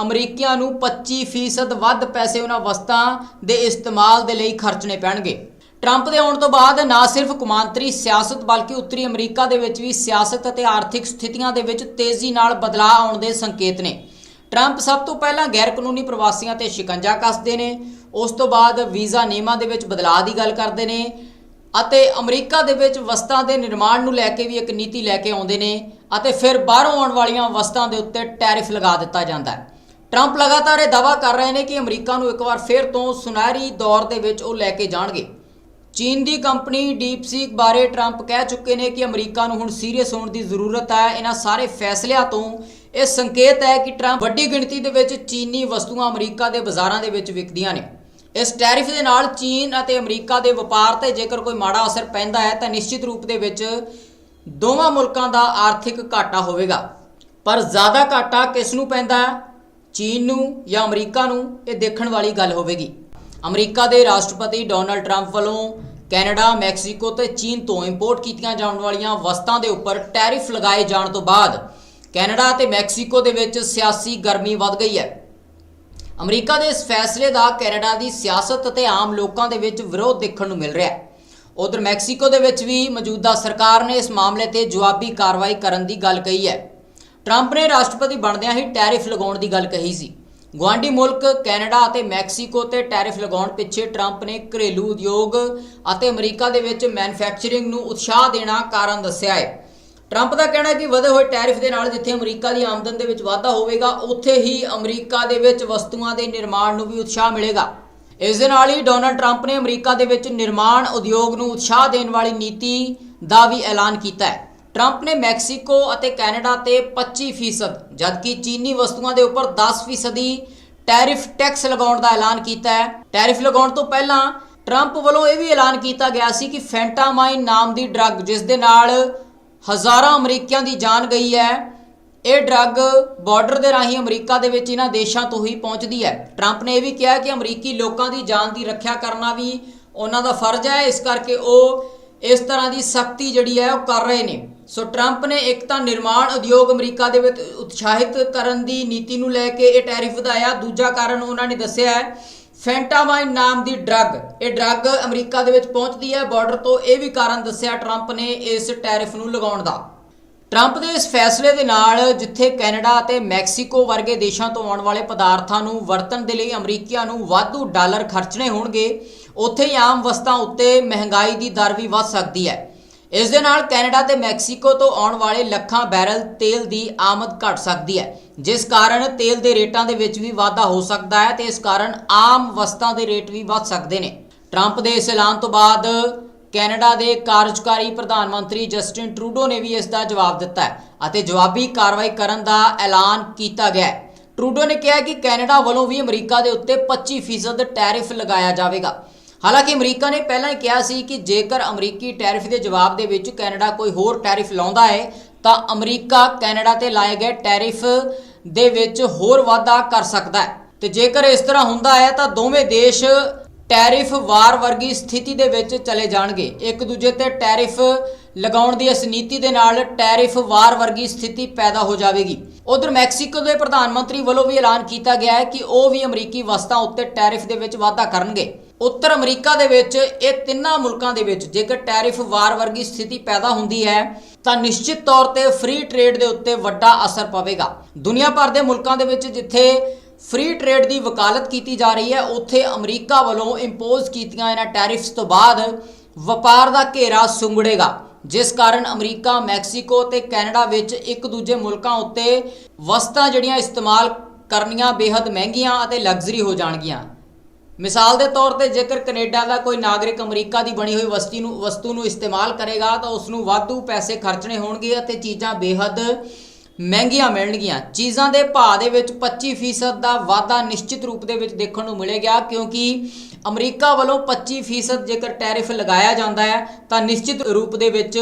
ਅਮਰੀਕੀਆਂ ਨੂੰ 25% ਵੱਧ ਪੈਸੇ ਉਹਨਾਂ ਵਸਤਾਂ ਦੇ ਇਸਤੇਮਾਲ ਦੇ ਲਈ ਖਰਚਣੇ ਪੈਣਗੇ। ਟਰੰਪ ਦੇ ਆਉਣ ਤੋਂ ਬਾਅਦ ਨਾ ਸਿਰਫ ਕੁਮਾਂਤਰੀ ਸਿਆਸਤ ਬਲਕਿ ਉੱਤਰੀ ਅਮਰੀਕਾ ਦੇ ਵਿੱਚ ਵੀ ਸਿਆਸਤ ਅਤੇ ਆਰਥਿਕ ਸਥਿਤੀਆਂ ਦੇ ਵਿੱਚ ਤੇਜ਼ੀ ਨਾਲ ਬਦਲਾਅ ਆਉਣ ਦੇ ਸੰਕੇਤ ਨੇ। ਟਰੰਪ ਸਭ ਤੋਂ ਪਹਿਲਾਂ ਗੈਰ ਕਾਨੂੰਨੀ ਪ੍ਰਵਾਸੀਆਂ ਤੇ ਸ਼ਿਕੰਜਾ ਕੱਸਦੇ ਨੇ। ਉਸ ਤੋਂ ਬਾਅਦ ਵੀਜ਼ਾ ਨਿਯਮਾਂ ਦੇ ਵਿੱਚ ਬਦਲਾਅ ਦੀ ਗੱਲ ਕਰਦੇ ਨੇ ਅਤੇ ਅਮਰੀਕਾ ਦੇ ਵਿੱਚ ਵਸਤਾਂ ਦੇ ਨਿਰਮਾਣ ਨੂੰ ਲੈ ਕੇ ਵੀ ਇੱਕ ਨੀਤੀ ਲੈ ਕੇ ਆਉਂਦੇ ਨੇ ਅਤੇ ਫਿਰ ਬਾਹਰੋਂ ਆਉਣ ਵਾਲੀਆਂ ਵਸਤਾਂ ਦੇ ਉੱਤੇ ਟੈਰਿਫ ਲਗਾ ਦਿੱਤਾ ਜਾਂਦਾ ਹੈ। ਟਰੰਪ ਲਗਾਤਾਰ ਇਹ ਦਾਅਵਾ ਕਰ ਰਹੇ ਨੇ ਕਿ ਅਮਰੀਕਾ ਨੂੰ ਇੱਕ ਵਾਰ ਫਿਰ ਤੋਂ ਸੁਨਹਿਰੀ ਦੌਰ ਦੇ ਵਿੱਚ ਉਹ ਲੈ ਕੇ ਜਾਣਗੇ। ਚੀਨ ਦੀ ਕੰਪਨੀ ਡੀਪਸੀਕ ਬਾਰੇ ਟਰੰਪ ਕਹਿ ਚੁੱਕੇ ਨੇ ਕਿ ਅਮਰੀਕਾ ਨੂੰ ਹੁਣ ਸੀਰੀਅਸ ਹੋਣ ਦੀ ਜ਼ਰੂਰਤ ਹੈ। ਇਹਨਾਂ ਸਾਰੇ ਫੈਸਲਿਆਂ ਤੋਂ ਇਹ ਸੰਕੇਤ ਹੈ ਕਿ ਟਰੰਪ ਵੱਡੀ ਗਿਣਤੀ ਦੇ ਵਿੱਚ ਚੀਨੀ ਵਸਤੂਆਂ ਅਮਰੀਕਾ ਦੇ ਬਾਜ਼ਾਰਾਂ ਦੇ ਵਿੱਚ ਵਿਕਦੀਆਂ ਨੇ। ਇਸ ਟੈਰਿਫ ਦੇ ਨਾਲ ਚੀਨ ਅਤੇ ਅਮਰੀਕਾ ਦੇ ਵਪਾਰ ਤੇ ਜੇਕਰ ਕੋਈ ਮਾੜਾ ਅਸਰ ਪੈਂਦਾ ਹੈ, ਤਾਂ ਨਿਸ਼ਚਿਤ ਰੂਪ ਦੇ ਵਿੱਚ ਦੋਵਾਂ ਮੁਲਕਾਂ ਦਾ ਆਰਥਿਕ ਘਾਟਾ ਹੋਵੇਗਾ। ਪਰ ਜ਼ਿਆਦਾ ਘਾਟਾ ਕਿਸ ਨੂੰ ਪੈਂਦਾ ਹੈ? ਚੀਨ ਨੂੰ ਜਾਂ ਅਮਰੀਕਾ ਨੂੰ? ਇਹ ਦੇਖਣ ਵਾਲੀ ਗੱਲ ਹੋਵੇਗੀ। ਅਮਰੀਕਾ ਦੇ ਰਾਸ਼ਟਰਪਤੀ ਡੋਨਲਡ ਟਰੰਪ ਵੱਲੋਂ ਕੈਨੇਡਾ, ਮੈਕਸੀਕੋ ਤੇ ਚੀਨ ਤੋਂ ਇੰਪੋਰਟ ਕੀਤੀਆਂ ਜਾਣ ਵਾਲੀਆਂ ਵਸਤਾਂ ਦੇ ਉੱਪਰ ਟੈਰਿਫ ਲਗਾਏ ਜਾਣ ਤੋਂ ਬਾਅਦ ਕੈਨੇਡਾ ਤੇ ਮੈਕਸੀਕੋ ਦੇ ਵਿੱਚ ਸਿਆਸੀ ਗਰਮੀ ਵੱਧ ਗਈ ਹੈ। ਅਮਰੀਕਾ ਦੇ ਇਸ ਫੈਸਲੇ ਦਾ ਕੈਨੇਡਾ ਦੀ ਸਿਆਸਤ ਅਤੇ ਆਮ ਲੋਕਾਂ ਦੇ ਵਿੱਚ ਵਿਰੋਧ ਦੇਖਣ ਨੂੰ ਮਿਲ ਰਿਹਾ ਹੈ। ਉਧਰ ਮੈਕਸੀਕੋ ਦੇ ਵਿੱਚ ਵੀ ਮੌਜੂਦਾ ਸਰਕਾਰ ਨੇ ਇਸ ਮਾਮਲੇ ਤੇ ਜਵਾਬੀ ਕਾਰਵਾਈ ਕਰਨ ਦੀ ਗੱਲ ਕਹੀ ਹੈ। ਟਰੰਪ ਨੇ ਰਾਸ਼ਟਰਪਤੀ ਬਣਦਿਆਂ ਹੀ ਟੈਰਿਫ ਲਗਾਉਣ ਦੀ ਗੱਲ ਕਹੀ ਸੀ। ਗੁਆਂਢੀ ਮੁਲਕ, ਕੈਨੇਡਾ ਅਤੇ ਮੈਕਸੀਕੋ ਤੇ ਟੈਰਿਫ ਲਗਾਉਣ ਪਿੱਛੇ ਟਰੰਪ ਨੇ ਘਰੇਲੂ ਉਦਯੋਗ ਅਤੇ ਅਮਰੀਕਾ ਦੇ ਵਿੱਚ ਮੈਨੂਫੈਕਚਰਿੰਗ ਨੂੰ ਉਤਸ਼ਾਹ ਦੇਣਾ ਕਾਰਨ ਦੱਸਿਆ ਹੈ। ਟਰੰਪ ਦਾ ਕਹਿਣਾ ਹੈ ਕਿ ਵਧੇ ਹੋਏ ਟੈਰਿਫ ਦੇ ਨਾਲ ਜਿੱਥੇ ਅਮਰੀਕਾ ਦੀ ਆਮਦਨ ਦੇ ਵਿੱਚ ਵਾਧਾ ਹੋਵੇਗਾ, ਉੱਥੇ ਹੀ ਅਮਰੀਕਾ ਦੇ ਵਿੱਚ ਵਸਤੂਆਂ ਦੇ ਨਿਰਮਾਣ ਨੂੰ ਵੀ ਉਤਸ਼ਾਹ ਮਿਲੇਗਾ। ਇਸ ਦੇ ਨਾਲ ਹੀ ਡੋਨਲਡ ਟਰੰਪ ਨੇ ਅਮਰੀਕਾ ਦੇ ਵਿੱਚ ਨਿਰਮਾਣ ਉਦਯੋਗ ਨੂੰ ਉਤਸ਼ਾਹ ਦੇਣ ਵਾਲੀ ਨੀਤੀ ਦਾ ਵੀ ਐਲਾਨ ਕੀਤਾ ਹੈ। ਟਰੰਪ ਨੇ ਮੈਕਸੀਕੋ ਅਤੇ ਕੈਨੇਡਾ ਤੇ 25% ਜਦਕਿ ਚੀਨੀ ਵਸਤੂਆਂ ਦੇ ਉੱਪਰ 10% ਦੀ ਟੈਰਿਫ ਟੈਕਸ ਲਗਾਉਣ ਦਾ ਐਲਾਨ ਕੀਤਾ ਹੈ। ਟੈਰਿਫ ਲਗਾਉਣ ਤੋਂ ਪਹਿਲਾਂ ਟਰੰਪ ਵੱਲੋਂ ਇਹ ਵੀ ਐਲਾਨ ਕੀਤਾ ਗਿਆ ਸੀ ਕਿ ਫੈਂਟਾਮਾਈਨ ਨਾਮ ਦੀ ਡਰੱਗ, ਜਿਸ ਦੇ ਨਾਲ ਹਜ਼ਾਰਾਂ ਅਮਰੀਕੀਆਂ ਦੀ ਜਾਨ ਗਈ ਹੈ, ਇਹ ਡਰੱਗ ਬਾਰਡਰ ਦੇ ਰਾਹੀਂ ਅਮਰੀਕਾ ਦੇ ਵਿੱਚ ਇਹਨਾਂ ਦੇਸ਼ਾਂ ਤੋਂ ਹੀ ਪਹੁੰਚਦੀ ਹੈ। ਟਰੰਪ ਨੇ ਇਹ ਵੀ ਕਿਹਾ ਕਿ ਅਮਰੀਕੀ ਲੋਕਾਂ ਦੀ ਜਾਨ ਦੀ ਰੱਖਿਆ ਕਰਨਾ ਵੀ ਉਹਨਾਂ ਦਾ ਫਰਜ਼ ਹੈ। ਇਸ ਕਰਕੇ ਉਹ ਇਸ ਤਰ੍ਹਾਂ ਦੀ ਸਖਤੀ ਜਿਹੜੀ ਹੈ ਉਹ ਕਰ ਰਹੇ ਨੇ। ਸੋ ਟਰੰਪ ਨੇ ਇੱਕ ਤਾਂ ਨਿਰਮਾਣ ਉਦਯੋਗ ਅਮਰੀਕਾ ਦੇ ਵਿੱਚ ਉਤਸ਼ਾਹਿਤ ਕਰਨ ਦੀ ਨੀਤੀ ਨੂੰ ਲੈ ਕੇ ਇਹ ਟੈਰਿਫ ਵਧਾਇਆ। ਦੂਜਾ ਕਾਰਨ ਉਹਨਾਂ ਨੇ ਦੱਸਿਆ ਹੈ, ਫੈਂਟਾਮਾਈਨ ਨਾਮ ਦੀ ਡਰੱਗ। ਇਹ ਡਰੱਗ ਅਮਰੀਕਾ ਦੇ ਵਿੱਚ ਪਹੁੰਚਦੀ ਹੈ, ਬਾਰਡਰ ਤੋਂ ਇਹ ਵੀ ਕਾਰਨ ਦੱਸਿਆ ਟਰੰਪ ਨੇ ਇਸ ਟੈਰਿਫ ਨੂੰ ਲਗਾਉਣ ਦਾ। ਟਰੰਪ ਦੇ ਇਸ ਫੈਸਲੇ ਦੇ ਨਾਲ ਜਿੱਥੇ ਕੈਨੇਡਾ ਅਤੇ ਮੈਕਸੀਕੋ ਵਰਗੇ ਦੇਸ਼ਾਂ ਤੋਂ ਆਉਣ ਵਾਲੇ ਪਦਾਰਥਾਂ ਨੂੰ ਵਰਤਣ ਦੇ ਲਈ ਅਮਰੀਕੀਆਂ ਨੂੰ ਵਾਧੂ ਡਾਲਰ ਖਰਚਣੇ ਹੋਣਗੇ, ਉੱਥੇ ਹੀ ਆਮ ਵਸਤਾਂ ਉੱਤੇ ਮਹਿੰਗਾਈ ਦੀ ਦਰ ਵੀ ਵੱਧ ਸਕਦੀ ਹੈ। ਇਸ ਦੇ ਨਾਲ ਕੈਨੇਡਾ ਤੇ ਮੈਕਸੀਕੋ ਤੋਂ ਆਉਣ ਵਾਲੇ ਲੱਖਾਂ ਬੈਰਲ ਤੇਲ ਦੀ ਆਮਦ ਘਟ ਸਕਦੀ ਹੈ, ਜਿਸ ਕਾਰਨ ਤੇਲ ਦੇ ਰੇਟਾਂ ਦੇ ਵਿੱਚ ਵੀ ਵਾਧਾ ਹੋ ਸਕਦਾ ਹੈ ਤੇ ਇਸ ਕਾਰਨ ਆਮ ਵਸਤਾਂ ਦੇ ਰੇਟ ਵੀ ਵੱਧ ਸਕਦੇ ਨੇ। ਟਰੰਪ ਦੇ ਇਸ ਐਲਾਨ ਤੋਂ ਬਾਅਦ ਕੈਨੇਡਾ ਦੇ ਕਾਰਜਕਾਰੀ ਪ੍ਰਧਾਨ ਮੰਤਰੀ ਜਸਟਿਨ ਟਰੂਡੋ ਨੇ ਵੀ ਇਸ ਦਾ ਜਵਾਬ ਦਿੱਤਾ ਹੈ ਅਤੇ ਜਵਾਬੀ ਕਾਰਵਾਈ ਕਰਨ ਦਾ ਐਲਾਨ ਕੀਤਾ ਗਿਆ ਹੈ। ਟਰੂਡੋ ਨੇ ਕਿਹਾ ਕਿ ਕੈਨੇਡਾ ਵੱਲੋਂ ਵੀ ਅਮਰੀਕਾ ਦੇ ਉੱਤੇ 25% ਟੈਰਿਫ ਲਗਾਇਆ ਜਾਵੇਗਾ। ਹਾਲਾਂਕਿ ਅਮਰੀਕਾ ਨੇ ਪਹਿਲਾਂ ਹੀ ਕਿਹਾ ਸੀ ਕਿ ਜੇਕਰ ਅਮਰੀਕੀ ਟੈਰਿਫ ਦੇ ਜਵਾਬ ਦੇ ਵਿੱਚ ਕੈਨੇਡਾ ਕੋਈ ਹੋਰ ਟੈਰਿਫ ਲਾਉਂਦਾ ਹੈ, ਤਾਂ ਅਮਰੀਕਾ ਕੈਨੇਡਾ ਤੇ ਲਾਏ ਗਏ ਟੈਰਿਫ ਦੇ ਵਿੱਚ ਹੋਰ ਵਾਧਾ ਕਰ ਸਕਦਾ ਹੈ। ਤੇ ਜੇਕਰ ਇਸ ਤਰ੍ਹਾਂ ਹੁੰਦਾ ਹੈ, ਤਾਂ ਦੋਵੇਂ ਦੇਸ਼ ਟੈਰਿਫ ਵਾਰ ਵਰਗੀ ਸਥਿਤੀ ਦੇ ਵਿੱਚ ਚਲੇ ਜਾਣਗੇ। ਇੱਕ ਦੂਜੇ ਤੇ ਟੈਰਿਫ ਲਗਾਉਣ ਦੀ ਇਸ ਨੀਤੀ ਦੇ ਨਾਲ ਟੈਰਿਫ ਵਾਰ ਵਰਗੀ ਸਥਿਤੀ ਪੈਦਾ ਹੋ ਜਾਵੇਗੀ। ਉਧਰ ਮੈਕਸੀਕੋ ਦੇ ਪ੍ਰਧਾਨ ਮੰਤਰੀ ਵੱਲੋਂ ਵੀ ਐਲਾਨ ਕੀਤਾ ਗਿਆ ਹੈ ਕਿ ਉਹ ਵੀ ਅਮਰੀਕੀ ਵਸਤਾਂ ਉੱਤੇ ਟੈਰਿਫ ਦੇ ਵਿੱਚ ਵਾਧਾ ਕਰਨਗੇ। ਉੱਤਰ ਅਮਰੀਕਾ ਦੇ ਵਿੱਚ ਇਹ ਤਿੰਨਾਂ ਮੁਲਕਾਂ ਦੇ ਵਿੱਚ ਜੇਕਰ ਟੈਰਿਫ ਵਾਰ ਵਰਗੀ ਸਥਿਤੀ ਪੈਦਾ ਹੁੰਦੀ ਹੈ, ਤਾਂ ਨਿਸ਼ਚਿਤ ਤੌਰ ਤੇ ਫ੍ਰੀ ਟ੍ਰੇਡ ਦੇ ਉੱਤੇ ਵੱਡਾ ਅਸਰ ਪਵੇਗਾ। ਦੁਨੀਆ ਭਰ ਦੇ ਮੁਲਕਾਂ ਦੇ ਵਿੱਚ ਜਿੱਥੇ ਫ੍ਰੀ ਟ੍ਰੇਡ ਦੀ ਵਕਾਲਤ ਕੀਤੀ ਜਾ ਰਹੀ ਹੈ, ਉੱਥੇ ਅਮਰੀਕਾ ਵੱਲੋਂ ਇੰਪੋਜ਼ ਕੀਤੀਆਂ ਇਹਨਾਂ ਟੈਰਿਫਸ ਤੋਂ ਬਾਅਦ ਵਪਾਰ ਦਾ ਘੇਰਾ ਸੁੰਗੜੇਗਾ, ਜਿਸ ਕਾਰਨ ਅਮਰੀਕਾ, ਮੈਕਸੀਕੋ ਤੇ ਕੈਨੇਡਾ ਵਿੱਚ ਇੱਕ ਦੂਜੇ ਮੁਲਕਾਂ ਉੱਤੇ ਵਸਤਾਂ ਜਿਹੜੀਆਂ ਇਸਤੇਮਾਲ ਕਰਨੀਆਂ ਬੇहद ਮਹਿੰਗੀਆਂ ਅਤੇ ਲਗਜ਼ਰੀ ਹੋ ਜਾਣਗੀਆਂ। ਮਿਸਾਲ ਦੇ ਤੌਰ ਤੇ ਜੇਕਰ ਕੈਨੇਡਾ ਦਾ ਕੋਈ ਨਾਗਰਿਕ ਅਮਰੀਕਾ ਦੀ ਬਣੀ ਹੋਈ ਵਸਤੀ ਨੂੰ ਵਸਤੂ ਨੂੰ ਇਸਤੇਮਾਲ ਕਰੇਗਾ, ਤਾਂ ਉਸ ਨੂੰ ਵਾਧੂ ਪੈਸੇ ਖਰਚਣੇ ਹੋਣਗੇ ਅਤੇ ਚੀਜ਼ਾਂ ਬੇਹੱਦ ਮਹਿੰਗੀਆਂ ਮਿਲਣਗੀਆਂ। ਚੀਜ਼ਾਂ ਦੇ ਭਾਅ ਦੇ ਵਿੱਚ 25% ਦਾ ਵਾਧਾ ਨਿਸ਼ਚਿਤ ਰੂਪ ਦੇ ਵਿੱਚ ਦੇਖਣ ਨੂੰ ਮਿਲੇਗਾ, ਕਿਉਂਕਿ ਅਮਰੀਕਾ ਵੱਲੋਂ 25% ਜੇਕਰ ਟੈਰਿਫ ਲਗਾਇਆ ਜਾਂਦਾ ਹੈ, ਤਾਂ ਨਿਸ਼ਚਿਤ ਰੂਪ ਦੇ ਵਿੱਚ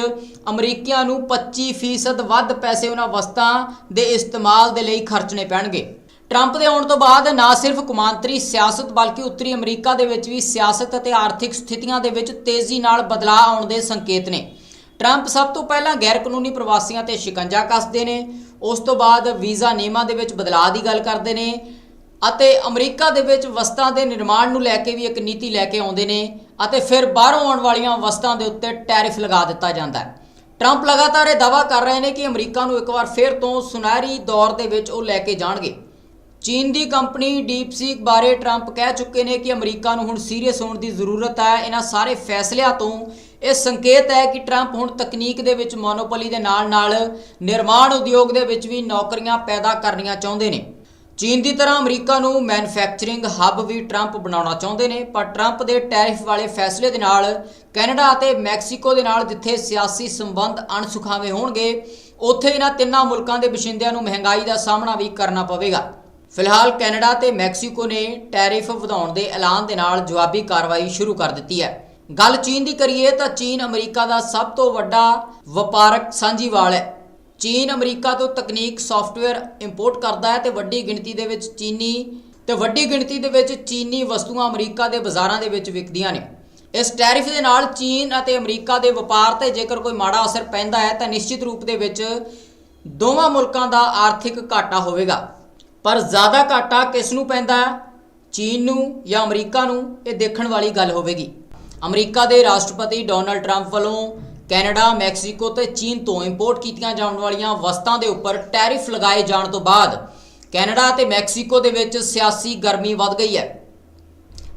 ਅਮਰੀਕੀਆਂ ਨੂੰ 25% ਵੱਧ ਪੈਸੇ ਉਹਨਾਂ ਵਸਤਾਂ ਦੇ ਇਸਤੇਮਾਲ ਦੇ ਲਈ ਖਰਚਣੇ ਪੈਣਗੇ। ਟਰੰਪ ਦੇ ਆਉਣ ਤੋਂ ਬਾਅਦ ਨਾ ਸਿਰਫ ਕੁਮਾਂਤਰੀ ਸਿਆਸਤ ਬਲਕਿ ਉੱਤਰੀ ਅਮਰੀਕਾ ਦੇ ਵਿੱਚ ਵੀ ਸਿਆਸਤ ਅਤੇ ਆਰਥਿਕ ਸਥਿਤੀਆਂ ਦੇ ਵਿੱਚ ਤੇਜ਼ੀ ਨਾਲ ਬਦਲਾਅ ਆਉਣ ਦੇ ਸੰਕੇਤ ਨੇ। ਟਰੰਪ ਸਭ ਤੋਂ ਪਹਿਲਾਂ ਗੈਰ ਕਾਨੂੰਨੀ ਪ੍ਰਵਾਸੀਆਂ ਤੇ ਸ਼ਿਕੰਜਾ ਕੱਸਦੇ ਨੇ। ਉਸ ਤੋਂ ਬਾਅਦ ਵੀਜ਼ਾ ਨਿਯਮਾਂ ਦੇ ਵਿੱਚ ਬਦਲਾਅ ਦੀ ਗੱਲ ਕਰਦੇ ਨੇ ਅਤੇ ਅਮਰੀਕਾ ਦੇ ਵਿੱਚ ਵਸਤਾਂ ਦੇ ਨਿਰਮਾਣ ਨੂੰ ਲੈ ਕੇ ਵੀ ਇੱਕ ਨੀਤੀ ਲੈ ਕੇ ਆਉਂਦੇ ਨੇ ਅਤੇ ਫਿਰ ਬਾਹਰੋਂ ਆਉਣ ਵਾਲੀਆਂ ਵਸਤਾਂ ਦੇ ਉੱਤੇ ਟੈਰਿਫ ਲਗਾ ਦਿੱਤਾ ਜਾਂਦਾ ਹੈ। ਟਰੰਪ ਲਗਾਤਾਰ ਇਹ ਦਾਅਵਾ ਕਰ ਰਹੇ ਨੇ ਕਿ ਅਮਰੀਕਾ ਨੂੰ ਇੱਕ ਵਾਰ ਫਿਰ ਤੋਂ ਸੁਨਹਿਰੀ ਦੌਰ ਦੇ ਵਿੱਚ ਉਹ ਲੈ ਕੇ ਜਾਣਗੇ। ਚੀਨ ਦੀ ਕੰਪਨੀ ਡੀਪਸੀਕ ਬਾਰੇ ਟਰੰਪ ਕਹਿ ਚੁੱਕੇ ਨੇ ਕਿ ਅਮਰੀਕਾ ਨੂੰ ਹੁਣ ਸੀਰੀਅਸ ਹੋਣ ਦੀ ਜ਼ਰੂਰਤ ਹੈ। ਇਹਨਾਂ ਸਾਰੇ ਫੈਸਲਿਆਂ ਤੋਂ ਇਹ ਸੰਕੇਤ ਹੈ ਕਿ ਟਰੰਪ ਹੁਣ ਤਕਨੀਕ ਦੇ ਵਿੱਚ ਮੋਨੋਪੋਲੀ ਦੇ ਨਾਲ-ਨਾਲ ਨਿਰਮਾਣ ਉਦਯੋਗ ਦੇ ਵਿੱਚ ਵੀ ਨੌਕਰੀਆਂ ਪੈਦਾ ਕਰਨੀਆਂ ਚਾਹੁੰਦੇ ਨੇ। ਚੀਨ ਦੀ ਤਰ੍ਹਾਂ ਅਮਰੀਕਾ ਨੂੰ ਮੈਨੂਫੈਕਚਰਿੰਗ ਹੱਬ ਵੀ ਟਰੰਪ ਬਣਾਉਣਾ ਚਾਹੁੰਦੇ ਨੇ, ਪਰ ਟਰੰਪ ਦੇ ਟੈਰਿਫ ਵਾਲੇ ਫੈਸਲੇ ਦੇ ਨਾਲ ਕੈਨੇਡਾ ਅਤੇ ਮੈਕਸੀਕੋ ਦੇ ਨਾਲ ਜਿੱਥੇ ਸਿਆਸੀ ਸੰਬੰਧ ਅਣਸੁਖਾਵੇਂ ਹੋਣਗੇ, ਉੱਥੇ ਇਹਨਾਂ ਤਿੰਨਾਂ ਮੁਲਕਾਂ ਦੇ ਵਸਿੰਦਿਆਂ ਨੂੰ ਮਹਿੰਗਾਈ ਦਾ ਸਾਹਮਣਾ ਵੀ ਕਰਨਾ ਪਵੇਗਾ। ਫਿਲਹਾਲ ਕੈਨੇਡਾ ਤੇ ਮੈਕਸੀਕੋ ਨੇ ਟੈਰਿਫ ਵਧਾਉਣ ਦੇ ਐਲਾਨ ਦੇ ਨਾਲ ਜਵਾਬੀ ਕਾਰਵਾਈ ਸ਼ੁਰੂ ਕਰ ਦਿੱਤੀ ਹੈ। ਗੱਲ ਚੀਨ ਦੀ ਕਰੀਏ ਤਾਂ ਚੀਨ ਅਮਰੀਕਾ ਦਾ ਸਭ ਤੋਂ ਵੱਡਾ ਵਪਾਰਕ ਸਾਂਝੀਵਾਲ ਹੈ। ਚੀਨ ਅਮਰੀਕਾ ਤੋਂ ਤਕਨੀਕ ਸੌਫਟਵੇਅਰ ਇੰਪੋਰਟ ਕਰਦਾ ਹੈ ਤੇ ਵੱਡੀ ਗਿਣਤੀ ਦੇ ਵਿੱਚ ਚੀਨੀ ਤੇ ਵੱਡੀ ਗਿਣਤੀ ਦੇ ਵਿੱਚ ਚੀਨੀ ਵਸਤੂਆਂ ਅਮਰੀਕਾ ਦੇ ਬਾਜ਼ਾਰਾਂ ਦੇ ਵਿੱਚ ਵਿਕਦੀਆਂ ਨੇ। ਇਸ ਟੈਰਿਫ ਦੇ ਨਾਲ ਚੀਨ ਅਤੇ ਅਮਰੀਕਾ ਦੇ ਵਪਾਰ ਤੇ ਜੇਕਰ ਕੋਈ ਮਾੜਾ ਅਸਰ ਪੈਂਦਾ ਹੈ ਤਾਂ ਨਿਸ਼ਚਿਤ ਰੂਪ ਦੇ ਵਿੱਚ ਦੋਵਾਂ ਮੁਲਕਾਂ ਦਾ ਆਰਥਿਕ ਘਾਟਾ ਹੋਵੇਗਾ। ਪਰ ਜ਼ਿਆਦਾ ਘਾਟਾ ਕਿਸ ਨੂੰ ਪੈਂਦਾ? ਹੈ ਚੀਨ ਨੂੰ ਜਾਂ ਅਮਰੀਕਾ ਨੂੰ? ਇਹ ਦੇਖਣ ਵਾਲੀ ਗੱਲ ਹੋਵੇਗੀ। ਅਮਰੀਕਾ ਦੇ ਰਾਸ਼ਟਰਪਤੀ ਡੋਨਲਡ ਟਰੰਪ ਵੱਲੋਂ ਕੈਨੇਡਾ, ਮੈਕਸੀਕੋ ਤੇ ਚੀਨ ਤੋਂ ਇੰਪੋਰਟ ਕੀਤੀਆਂ ਜਾਣ ਵਾਲੀਆਂ ਵਸਤਾਂ ਦੇ ਉੱਪਰ ਟੈਰਿਫ ਲਗਾਏ ਜਾਣ ਤੋਂ ਬਾਅਦ ਕੈਨੇਡਾ ਤੇ ਮੈਕਸੀਕੋ ਦੇ ਵਿੱਚ ਸਿਆਸੀ ਗਰਮੀ ਵੱਧ ਗਈ ਹੈ।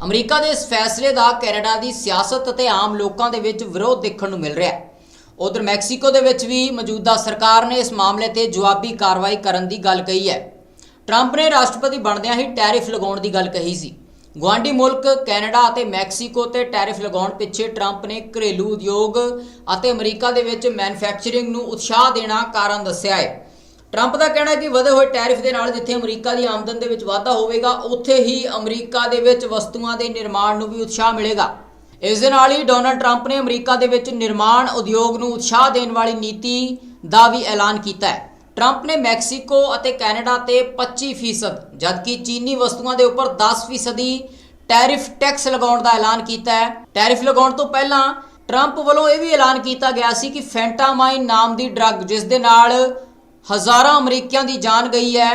ਅਮਰੀਕਾ ਦੇ ਇਸ ਫੈਸਲੇ ਦਾ ਕੈਨੇਡਾ ਦੀ ਸਿਆਸਤ ਅਤੇ ਆਮ ਲੋਕਾਂ ਦੇ ਵਿੱਚ ਵਿਰੋਧ ਦੇਖਣ ਨੂੰ ਮਿਲ ਰਿਹਾ ਹੈ। ਉਧਰ ਮੈਕਸੀਕੋ ਦੇ ਵਿੱਚ ਵੀ ਮੌਜੂਦਾ ਸਰਕਾਰ ਨੇ ਇਸ ਮਾਮਲੇ ਤੇ ਜਵਾਬੀ ਕਾਰਵਾਈ ਕਰਨ ਦੀ ਗੱਲ ਕਹੀ ਹੈ। ਟਰੰਪ ਨੇ ਰਾਸ਼ਟਰਪਤੀ ਬਣਦਿਆਂ ਹੀ ਟੈਰਿਫ ਲਗਾਉਣ ਦੀ ਗੱਲ ਕਹੀ ਸੀ। ਗੁਆਂਢੀ ਮੁਲਕ, ਕੈਨੇਡਾ ਅਤੇ ਮੈਕਸੀਕੋ ਤੇ ਟੈਰਿਫ ਲਗਾਉਣ ਪਿੱਛੇ ਟਰੰਪ ਨੇ ਘਰੇਲੂ ਉਦਯੋਗ ਅਤੇ ਅਮਰੀਕਾ ਦੇ ਵਿੱਚ ਮੈਨੂਫੈਕਚਰਿੰਗ ਨੂੰ ਉਤਸ਼ਾਹ ਦੇਣਾ ਕਾਰਨ ਦੱਸਿਆ ਹੈ। ਟਰੰਪ ਦਾ ਕਹਿਣਾ ਹੈ ਕਿ ਵਧੇ ਹੋਏ ਟੈਰਿਫ ਦੇ ਨਾਲ ਜਿੱਥੇ ਅਮਰੀਕਾ ਦੀ ਆਮਦਨ ਦੇ ਵਿੱਚ ਵਾਧਾ ਹੋਵੇਗਾ, ਉੱਥੇ ਹੀ ਅਮਰੀਕਾ ਦੇ ਵਿੱਚ ਵਸਤੂਆਂ ਦੇ ਨਿਰਮਾਣ ਨੂੰ ਵੀ ਉਤਸ਼ਾਹ ਮਿਲੇਗਾ। ਇਸ ਦੇ ਨਾਲ ਹੀ ਡੋਨਲਡ ਟਰੰਪ ਨੇ ਅਮਰੀਕਾ ਦੇ ਵਿੱਚ ਨਿਰਮਾਣ ਉਦਯੋਗ ਨੂੰ ਉਤਸ਼ਾਹ ਦੇਣ ਵਾਲੀ ਨੀਤੀ ਦਾ ਵੀ ਐਲਾਨ ਕੀਤਾ ਹੈ। ਟਰੰਪ ਨੇ ਮੈਕਸੀਕੋ ਅਤੇ ਕੈਨੇਡਾ ਤੇ 25% ਜਦਕਿ ਚੀਨੀ ਵਸਤੂਆਂ ਦੇ ਉੱਪਰ 10% ਦੀ ਟੈਰਿਫ ਟੈਕਸ ਲਗਾਉਣ ਦਾ ਐਲਾਨ ਕੀਤਾ ਹੈ। ਟੈਰਿਫ ਲਗਾਉਣ ਤੋਂ ਪਹਿਲਾਂ ਟਰੰਪ ਵੱਲੋਂ ਇਹ ਵੀ ਐਲਾਨ ਕੀਤਾ ਗਿਆ ਸੀ ਕਿ ਫੈਂਟਾਮਾਈਨ ਨਾਮ ਦੀ ਡਰੱਗ, ਜਿਸ ਦੇ ਨਾਲ ਹਜ਼ਾਰਾਂ ਅਮਰੀਕੀਆਂ ਦੀ ਜਾਨ ਗਈ ਹੈ,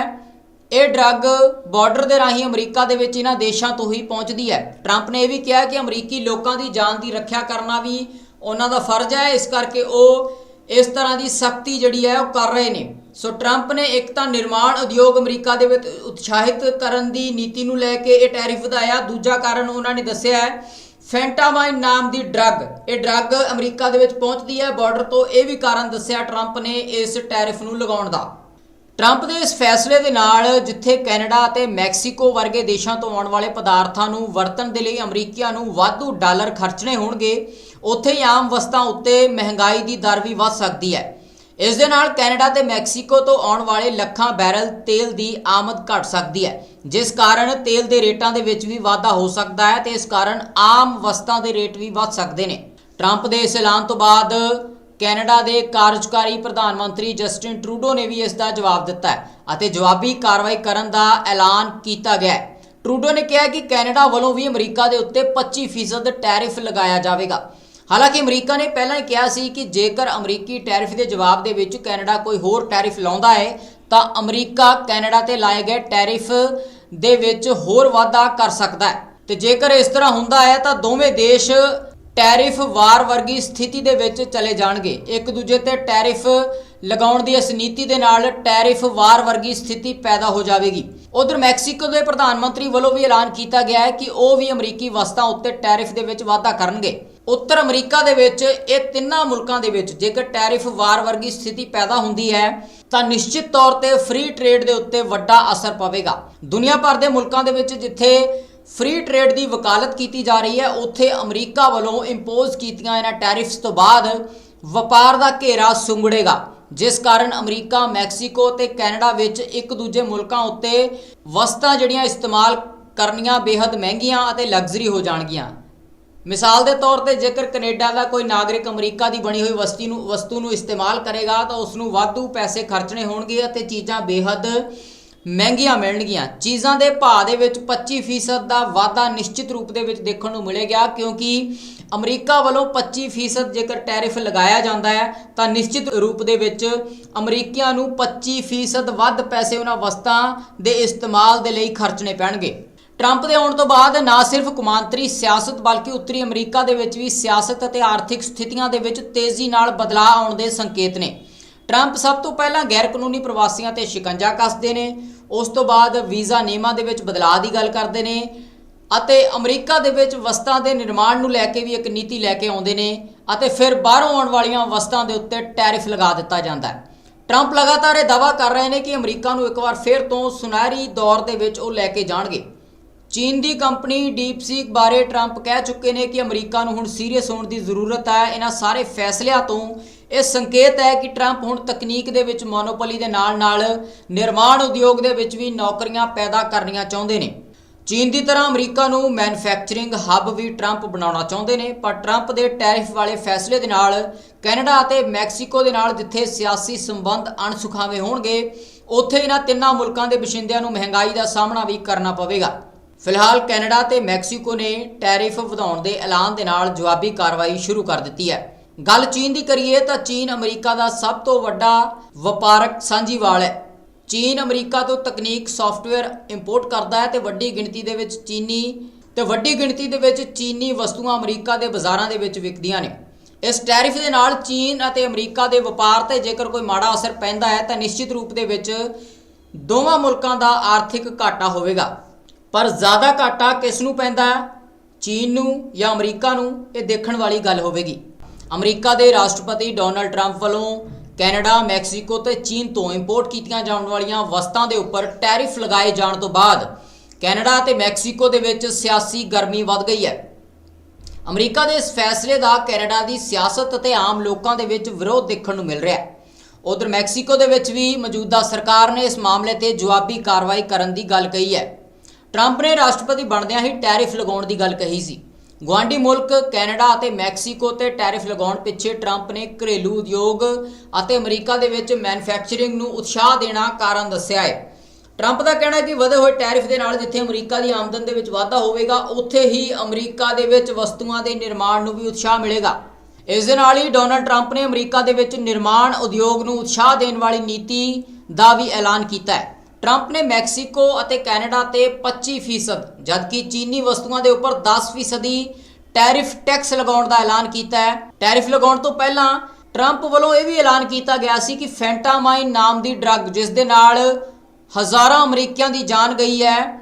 ਇਹ ਡਰੱਗ ਬਾਰਡਰ ਦੇ ਰਾਹੀਂ ਅਮਰੀਕਾ ਦੇ ਵਿੱਚ ਇਹਨਾਂ ਦੇਸ਼ਾਂ ਤੋਂ ਹੀ ਪਹੁੰਚਦੀ ਹੈ। ਟਰੰਪ ਨੇ ਇਹ ਵੀ ਕਿਹਾ ਕਿ ਅਮਰੀਕੀ ਲੋਕਾਂ ਦੀ ਜਾਨ ਦੀ ਰੱਖਿਆ ਕਰਨਾ ਵੀ ਉਹਨਾਂ ਦਾ ਫਰਜ਼ ਹੈ। ਇਸ ਕਰਕੇ ਉਹ ਇਸ ਤਰ੍ਹਾਂ ਦੀ ਸਖਤੀ ਜਿਹੜੀ ਹੈ ਉਹ ਕਰ ਰਹੇ ਨੇ। ਸੋ ਟਰੰਪ ਨੇ ਇੱਕ ਤਾਂ ਨਿਰਮਾਣ ਉਦਯੋਗ ਅਮਰੀਕਾ ਦੇ ਵਿੱਚ ਉਤਸ਼ਾਹਿਤ ਕਰਨ ਦੀ ਨੀਤੀ ਨੂੰ ਲੈ ਕੇ ਇਹ ਟੈਰਿਫ ਵਧਾਇਆ। ਦੂਜਾ ਕਾਰਨ ਉਹਨਾਂ ਨੇ ਦੱਸਿਆ ਹੈ, ਫੈਂਟਾਮਾਈਨ ਨਾਮ ਦੀ ਡਰੱਗ। ਇਹ ਡਰੱਗ ਅਮਰੀਕਾ ਦੇ ਵਿੱਚ ਪਹੁੰਚਦੀ ਹੈ। ਬਾਰਡਰ ਤੋਂ ਇਹ ਵੀ ਕਾਰਨ ਦੱਸਿਆ ਟਰੰਪ ਨੇ ਇਸ ਟੈਰਿਫ ਨੂੰ ਲਗਾਉਣ ਦਾ। ਟਰੰਪ ਦੇ ਇਸ ਫੈਸਲੇ ਦੇ ਨਾਲ ਜਿੱਥੇ ਕੈਨੇਡਾ ਅਤੇ ਮੈਕਸੀਕੋ ਵਰਗੇ ਦੇਸ਼ਾਂ ਤੋਂ ਆਉਣ ਵਾਲੇ ਪਦਾਰਥਾਂ ਨੂੰ ਵਰਤਣ ਦੇ ਲਈ ਅਮਰੀਕੀਆਂ ਨੂੰ ਵਾਧੂ ਡਾਲਰ ਖਰਚਣੇ ਹੋਣਗੇ, ਉੱਥੇ ਹੀ ਆਮ ਵਸਤਾਂ ਉੱਤੇ ਮਹਿੰਗਾਈ ਦੀ ਦਰ ਵੀ ਵੱਧ ਸਕਦੀ ਹੈ। ਇਸ ਦੇ ਨਾਲ ਕੈਨੇਡਾ ਤੇ ਮੈਕਸੀਕੋ ਤੋਂ ਆਉਣ ਵਾਲੇ ਲੱਖਾਂ ਬੈਰਲ ਤੇਲ ਦੀ ਆਮਦ ਘਟ ਸਕਦੀ ਹੈ, ਜਿਸ ਕਾਰਨ ਤੇਲ ਦੇ ਰੇਟਾਂ ਦੇ ਵਿੱਚ ਵੀ ਵਾਧਾ ਹੋ ਸਕਦਾ ਹੈ ਤੇ ਇਸ ਕਾਰਨ ਆਮ ਵਸਤਾਂ ਦੇ ਰੇਟ ਵੀ ਵੱਧ ਸਕਦੇ ਨੇ। ਟਰੰਪ ਦੇ ਇਸ ਐਲਾਨ ਤੋਂ ਬਾਅਦ ਕੈਨੇਡਾ ਦੇ ਕਾਰਜਕਾਰੀ ਪ੍ਰਧਾਨ ਮੰਤਰੀ ਜਸਟਿਨ ਟਰੂਡੋ ਨੇ ਵੀ ਇਸ ਦਾ ਜਵਾਬ ਦਿੱਤਾ ਹੈ ਅਤੇ ਜਵਾਬੀ ਕਾਰਵਾਈ ਕਰਨ ਦਾ ਐਲਾਨ ਕੀਤਾ ਗਿਆ ਹੈ। ਟਰੂਡੋ ਨੇ ਕਿਹਾ ਕਿ ਕੈਨੇਡਾ ਵੱਲੋਂ ਵੀ ਅਮਰੀਕਾ ਦੇ ਉੱਤੇ 25% ਟੈਰਿਫ ਲਗਾਇਆ ਜਾਵੇਗਾ। ਹਾਲਾਂਕਿ ਅਮਰੀਕਾ ਨੇ ਪਹਿਲਾਂ ਹੀ ਕਿਹਾ ਸੀ ਕਿ ਜੇਕਰ ਅਮਰੀਕੀ ਟੈਰਿਫ ਦੇ ਜਵਾਬ ਦੇ ਵਿੱਚ ਕੈਨੇਡਾ ਕੋਈ ਹੋਰ ਟੈਰਿਫ ਲਾਉਂਦਾ ਹੈ, ਤਾਂ ਅਮਰੀਕਾ ਕੈਨੇਡਾ ਤੇ ਲਾਏ ਗਏ ਟੈਰਿਫ ਦੇ ਵਿੱਚ ਹੋਰ ਵਾਧਾ ਕਰ ਸਕਦਾ ਹੈ। ਤੇ ਜੇਕਰ ਇਸ ਤਰ੍ਹਾਂ ਹੁੰਦਾ ਹੈ, ਤਾਂ ਦੋਵੇਂ ਦੇਸ਼ ਟੈਰਿਫ ਵਾਰ ਵਰਗੀ ਸਥਿਤੀ ਦੇ ਵਿੱਚ ਚਲੇ ਜਾਣਗੇ। ਇੱਕ ਦੂਜੇ ਤੇ ਟੈਰਿਫ ਲਗਾਉਣ ਦੀ ਇਸ ਨੀਤੀ ਦੇ ਨਾਲ ਟੈਰਿਫ ਵਾਰ ਵਰਗੀ ਸਥਿਤੀ ਪੈਦਾ ਹੋ ਜਾਵੇਗੀ। ਉਧਰ ਮੈਕਸੀਕੋ ਦੇ ਪ੍ਰਧਾਨ ਮੰਤਰੀ ਵੱਲੋਂ ਵੀ ਐਲਾਨ ਕੀਤਾ ਗਿਆ ਹੈ ਕਿ ਉਹ ਵੀ ਅਮਰੀਕੀ ਵਸਤਾਂ ਉੱਤੇ ਟੈਰਿਫ ਦੇ ਵਿੱਚ ਵਾਧਾ ਕਰਨਗੇ। ਉੱਤਰ ਅਮਰੀਕਾ ਦੇ ਵਿੱਚ ਇਹ ਤਿੰਨਾਂ ਮੁਲਕਾਂ ਦੇ ਵਿੱਚ ਜੇਕਰ ਟੈਰਿਫ ਵਾਰ ਵਰਗੀ ਸਥਿਤੀ ਪੈਦਾ ਹੁੰਦੀ ਹੈ, ਤਾਂ ਨਿਸ਼ਚਿਤ ਤੌਰ ਤੇ ਫ੍ਰੀ ਟ੍ਰੇਡ ਦੇ ਉੱਤੇ ਵੱਡਾ ਅਸਰ ਪਵੇਗਾ। ਦੁਨੀਆ ਭਰ ਦੇ ਮੁਲਕਾਂ ਦੇ ਵਿੱਚ ਜਿੱਥੇ ਫ੍ਰੀ ਟ੍ਰੇਡ ਦੀ ਵਕਾਲਤ ਕੀਤੀ ਜਾ ਰਹੀ ਹੈ, ਉੱਥੇ ਅਮਰੀਕਾ ਵੱਲੋਂ ਇੰਪੋਜ਼ ਕੀਤੀਆਂ ਇਹਨਾਂ ਟੈਰਿਫਸ ਤੋਂ ਬਾਅਦ ਵਪਾਰ ਦਾ ਘੇਰਾ ਸੁੰਗੜੇਗਾ, ਜਿਸ ਕਾਰਨ ਅਮਰੀਕਾ, ਮੈਕਸੀਕੋ ਤੇ ਕੈਨੇਡਾ ਵਿੱਚ ਇੱਕ ਦੂਜੇ ਮੁਲਕਾਂ ਉੱਤੇ ਵਸਤਾਂ ਜਿਹੜੀਆਂ ਇਸਤੇਮਾਲ ਕਰਨੀਆਂ ਬੇहद ਮਹਿੰਗੀਆਂ ਅਤੇ ਲਗਜ਼ਰੀ ਹੋ ਜਾਣਗੀਆਂ। ਮਿਸਾਲ ਦੇ ਤੌਰ ਤੇ ਜੇਕਰ ਕੈਨੇਡਾ ਦਾ ਕੋਈ ਨਾਗਰਿਕ ਅਮਰੀਕਾ ਦੀ ਬਣੀ ਹੋਈ ਵਸਤੀ ਨੂੰ ਵਸਤੂ ਨੂੰ ਇਸਤੇਮਾਲ ਕਰੇਗਾ, ਤਾਂ ਉਸ ਨੂੰ ਵਾਧੂ ਪੈਸੇ ਖਰਚਣੇ ਹੋਣਗੇ ਅਤੇ ਚੀਜ਼ਾਂ ਬੇਹੱਦ ਮਹਿੰਗੀਆਂ ਮਿਲਣਗੀਆਂ। ਚੀਜ਼ਾਂ ਦੇ ਭਾਅ ਦੇ ਵਿੱਚ 25% ਦਾ ਵਾਧਾ ਨਿਸ਼ਚਿਤ ਰੂਪ ਦੇ ਵਿੱਚ ਦੇਖਣ ਨੂੰ ਮਿਲੇਗਾ, ਕਿਉਂਕਿ ਅਮਰੀਕਾ ਵੱਲੋਂ 25% ਜੇਕਰ ਟੈਰਿਫ ਲਗਾਇਆ ਜਾਂਦਾ ਹੈ, ਤਾਂ ਨਿਸ਼ਚਿਤ ਰੂਪ ਦੇ ਵਿੱਚ ਅਮਰੀਕੀਆਂ ਨੂੰ 25% ਵੱਧ ਪੈਸੇ ਉਹਨਾਂ ਵਸਤਾਂ ਦੇ ਇਸਤੇਮਾਲ ਦੇ ਲਈ ਖਰਚਣੇ ਪੈਣਗੇ। ਟਰੰਪ ਦੇ ਆਉਣ ਤੋਂ ਬਾਅਦ ਨਾ ਸਿਰਫ ਕੁਮਾਂਤਰੀ ਸਿਆਸਤ ਬਲਕਿ ਉੱਤਰੀ ਅਮਰੀਕਾ ਦੇ ਵਿੱਚ ਵੀ ਸਿਆਸਤ ਅਤੇ ਆਰਥਿਕ ਸਥਿਤੀਆਂ ਦੇ ਵਿੱਚ ਤੇਜ਼ੀ ਨਾਲ ਬਦਲਾਅ ਆਉਣ ਦੇ ਸੰਕੇਤ ਨੇ। ਟਰੰਪ ਸਭ ਤੋਂ ਪਹਿਲਾਂ ਗੈਰ ਕਾਨੂੰਨੀ ਪ੍ਰਵਾਸੀਆਂ ਤੇ ਸ਼ਿਕੰਜਾ ਕੱਸਦੇ ਨੇ। ਉਸ ਤੋਂ ਬਾਅਦ ਵੀਜ਼ਾ ਨਿਯਮਾਂ ਦੇ ਵਿੱਚ ਬਦਲਾਅ ਦੀ ਗੱਲ ਕਰਦੇ ਨੇ ਅਤੇ ਅਮਰੀਕਾ ਦੇ ਵਿੱਚ ਵਸਤਾਂ ਦੇ ਨਿਰਮਾਣ ਨੂੰ ਲੈ ਕੇ ਵੀ ਇੱਕ ਨੀਤੀ ਲੈ ਕੇ ਆਉਂਦੇ ਨੇ ਅਤੇ ਫਿਰ ਬਾਹਰੋਂ ਆਉਣ ਵਾਲੀਆਂ ਵਸਤਾਂ ਦੇ ਉੱਤੇ ਟੈਰਿਫ ਲਗਾ ਦਿੱਤਾ ਜਾਂਦਾ ਹੈ। ਟਰੰਪ ਲਗਾਤਾਰ ਇਹ ਦਾਅਵਾ ਕਰ ਰਹੇ ਨੇ ਕਿ ਅਮਰੀਕਾ ਨੂੰ ਇੱਕ ਵਾਰ ਫਿਰ ਤੋਂ ਸੁਨਹਿਰੀ ਦੌਰ ਦੇ ਵਿੱਚ ਉਹ ਲੈ ਕੇ ਜਾਣਗੇ। ਚੀਨ ਦੀ ਕੰਪਨੀ ਡੀਪਸੀਕ ਬਾਰੇ ਟਰੰਪ ਕਹਿ ਚੁੱਕੇ ਨੇ ਕਿ ਅਮਰੀਕਾ ਨੂੰ ਹੁਣ ਸੀਰੀਅਸ ਹੋਣ ਦੀ ਜ਼ਰੂਰਤ ਹੈ। ਇਹਨਾਂ ਸਾਰੇ ਫੈਸਲਿਆਂ ਤੋਂ ਇਹ ਸੰਕੇਤ ਹੈ ਕਿ ਟਰੰਪ ਹੁਣ ਤਕਨੀਕ ਦੇ ਵਿੱਚ ਮੋਨੋਪੋਲੀ ਦੇ ਨਾਲ-ਨਾਲ ਨਿਰਮਾਣ ਉਦਯੋਗ ਦੇ ਵਿੱਚ ਵੀ ਨੌਕਰੀਆਂ ਪੈਦਾ ਕਰਨੀਆਂ ਚਾਹੁੰਦੇ ਨੇ। ਚੀਨ ਦੀ ਤਰ੍ਹਾਂ ਅਮਰੀਕਾ ਨੂੰ ਮੈਨੂਫੈਕਚਰਿੰਗ ਹੱਬ ਵੀ ਟਰੰਪ ਬਣਾਉਣਾ ਚਾਹੁੰਦੇ ਨੇ, ਪਰ ਟਰੰਪ ਦੇ ਟੈਰਿਫ ਵਾਲੇ ਫੈਸਲੇ ਦੇ ਨਾਲ ਕੈਨੇਡਾ ਅਤੇ ਮੈਕਸੀਕੋ ਦੇ ਨਾਲ ਜਿੱਥੇ ਸਿਆਸੀ ਸੰਬੰਧ ਅਣਸੁਖਾਵੇਂ ਹੋਣਗੇ, ਉੱਥੇ ਇਹਨਾਂ ਤਿੰਨਾਂ ਮੁਲਕਾਂ ਦੇ ਵਸਿੰਦਿਆਂ ਨੂੰ ਮਹਿੰਗਾਈ ਦਾ ਸਾਹਮਣਾ ਵੀ ਕਰਨਾ ਪਵੇਗਾ। ਫਿਲਹਾਲ ਕੈਨੇਡਾ ਤੇ ਮੈਕਸੀਕੋ ਨੇ ਟੈਰਿਫ ਵਧਾਉਣ ਦੇ ਐਲਾਨ ਦੇ ਨਾਲ ਜਵਾਬੀ ਕਾਰਵਾਈ ਸ਼ੁਰੂ ਕਰ ਦਿੱਤੀ ਹੈ। ਗੱਲ ਚੀਨ ਦੀ ਕਰੀਏ ਤਾਂ ਚੀਨ ਅਮਰੀਕਾ ਦਾ ਸਭ ਤੋਂ ਵੱਡਾ ਵਪਾਰਕ ਸਾਂਝੀਵਾਲ ਹੈ। ਚੀਨ ਅਮਰੀਕਾ ਤੋਂ ਤਕਨੀਕ ਸੌਫਟਵੇਅਰ ਇੰਪੋਰਟ ਕਰਦਾ ਹੈ ਤੇ ਵੱਡੀ ਗਿਣਤੀ ਦੇ ਵਿੱਚ ਚੀਨੀ ਤੇ ਵੱਡੀ ਗਿਣਤੀ ਦੇ ਵਿੱਚ ਚੀਨੀ ਵਸਤੂਆਂ ਅਮਰੀਕਾ ਦੇ ਬਾਜ਼ਾਰਾਂ ਦੇ ਵਿੱਚ ਵਿਕਦੀਆਂ ਨੇ। ਇਸ ਟੈਰਿਫ ਦੇ ਨਾਲ ਚੀਨ ਅਤੇ ਅਮਰੀਕਾ ਦੇ ਵਪਾਰ ਤੇ ਜੇਕਰ ਕੋਈ ਮਾੜਾ ਅਸਰ ਪੈਂਦਾ ਹੈ ਤਾਂ ਨਿਸ਼ਚਿਤ ਰੂਪ ਦੇ ਵਿੱਚ ਦੋਵਾਂ ਮੁਲਕਾਂ ਦਾ ਆਰਥਿਕ ਘਾਟਾ ਹੋਵੇਗਾ। ਪਰ ਜ਼ਿਆਦਾ ਘਾਟਾ ਕਿਸ ਨੂੰ ਪੈਂਦਾ? ਚੀਨ ਨੂੰ ਜਾਂ ਅਮਰੀਕਾ ਨੂੰ? ਇਹ ਦੇਖਣ ਵਾਲੀ ਗੱਲ ਹੋਵੇਗੀ। ਅਮਰੀਕਾ ਦੇ ਰਾਸ਼ਟਰਪਤੀ ਡੋਨਲਡ ਟਰੰਪ ਵੱਲੋਂ ਕੈਨੇਡਾ, ਮੈਕਸੀਕੋ ਤੇ ਚੀਨ ਤੋਂ ਇੰਪੋਰਟ ਕੀਤੀਆਂ ਜਾਣ ਵਾਲੀਆਂ ਵਸਤਾਂ ਦੇ ਉੱਪਰ ਟੈਰਿਫ ਲਗਾਏ ਜਾਣ ਤੋਂ ਬਾਅਦ ਕੈਨੇਡਾ ਤੇ ਮੈਕਸੀਕੋ ਦੇ ਵਿੱਚ ਸਿਆਸੀ ਗਰਮੀ ਵੱਧ ਗਈ ਹੈ। ਅਮਰੀਕਾ ਦੇ ਇਸ ਫੈਸਲੇ ਦਾ ਕੈਨੇਡਾ ਦੀ ਸਿਆਸਤ ਅਤੇ ਆਮ ਲੋਕਾਂ ਦੇ ਵਿੱਚ ਵਿਰੋਧ ਦੇਖਣ ਨੂੰ ਮਿਲ ਰਿਹਾ ਹੈ। ਉਧਰ ਮੈਕਸੀਕੋ ਦੇ ਵਿੱਚ ਵੀ ਮੌਜੂਦਾ ਸਰਕਾਰ ਨੇ ਇਸ ਮਾਮਲੇ ਤੇ ਜਵਾਬੀ ਕਾਰਵਾਈ ਕਰਨ ਦੀ ਗੱਲ ਕਹੀ ਹੈ। ਟਰੰਪ ਨੇ ਰਾਸ਼ਟਰਪਤੀ ਬਣਦਿਆਂ ਹੀ ਟੈਰਿਫ ਲਗਾਉਣ ਦੀ ਗੱਲ ਕਹੀ ਸੀ। ਗੁਆਂਢੀ ਮੁਲਕ, ਕੈਨੇਡਾ ਅਤੇ ਮੈਕਸੀਕੋ ਤੇ ਟੈਰਿਫ ਲਗਾਉਣ ਪਿੱਛੇ ਟਰੰਪ ਨੇ ਘਰੇਲੂ ਉਦਯੋਗ ਅਤੇ ਅਮਰੀਕਾ ਦੇ ਵਿੱਚ ਮੈਨੂਫੈਕਚਰਿੰਗ ਨੂੰ ਉਤਸ਼ਾਹ ਦੇਣਾ ਕਾਰਨ ਦੱਸਿਆ ਹੈ। ਟਰੰਪ ਦਾ ਕਹਿਣਾ ਹੈ ਕਿ ਵਧੇ ਹੋਏ ਟੈਰਿਫ ਦੇ ਨਾਲ ਜਿੱਥੇ ਅਮਰੀਕਾ ਦੀ ਆਮਦਨ ਦੇ ਵਿੱਚ ਵਾਧਾ ਹੋਵੇਗਾ, ਉੱਥੇ ਹੀ ਅਮਰੀਕਾ ਦੇ ਵਿੱਚ ਵਸਤੂਆਂ ਦੇ ਨਿਰਮਾਣ ਨੂੰ ਵੀ ਉਤਸ਼ਾਹ ਮਿਲੇਗਾ। ਇਸ ਦੇ ਨਾਲ ਹੀ ਡੋਨਲਡ ਟਰੰਪ ਨੇ ਅਮਰੀਕਾ ਦੇ ਵਿੱਚ ਨਿਰਮਾਣ ਉਦਯੋਗ ਨੂੰ ਉਤਸ਼ਾਹ ਦੇਣ ਵਾਲੀ ਨੀਤੀ ਦਾ ਵੀ ਐਲਾਨ ਕੀਤਾ ਹੈ। ਟਰੰਪ ਨੇ ਮੈਕਸੀਕੋ ਅਤੇ ਕੈਨੇਡਾ ਤੇ 25% ਜਦਕਿ ਚੀਨੀ ਵਸਤੂਆਂ ਦੇ ਉੱਪਰ 10% ਦੀ ਟੈਰਿਫ ਟੈਕਸ ਲਗਾਉਣ ਦਾ ਐਲਾਨ ਕੀਤਾ ਹੈ। ਟੈਰਿਫ ਲਗਾਉਣ ਤੋਂ ਪਹਿਲਾਂ ਟਰੰਪ ਵੱਲੋਂ ਇਹ ਵੀ ਐਲਾਨ ਕੀਤਾ ਗਿਆ ਸੀ ਕਿ ਫੈਂਟਾਮਾਈਨ ਨਾਮ ਦੀ ਡਰੱਗ, ਜਿਸ ਦੇ ਨਾਲ ਹਜ਼ਾਰਾਂ ਅਮਰੀਕੀਆਂ ਦੀ ਜਾਨ ਗਈ ਹੈ,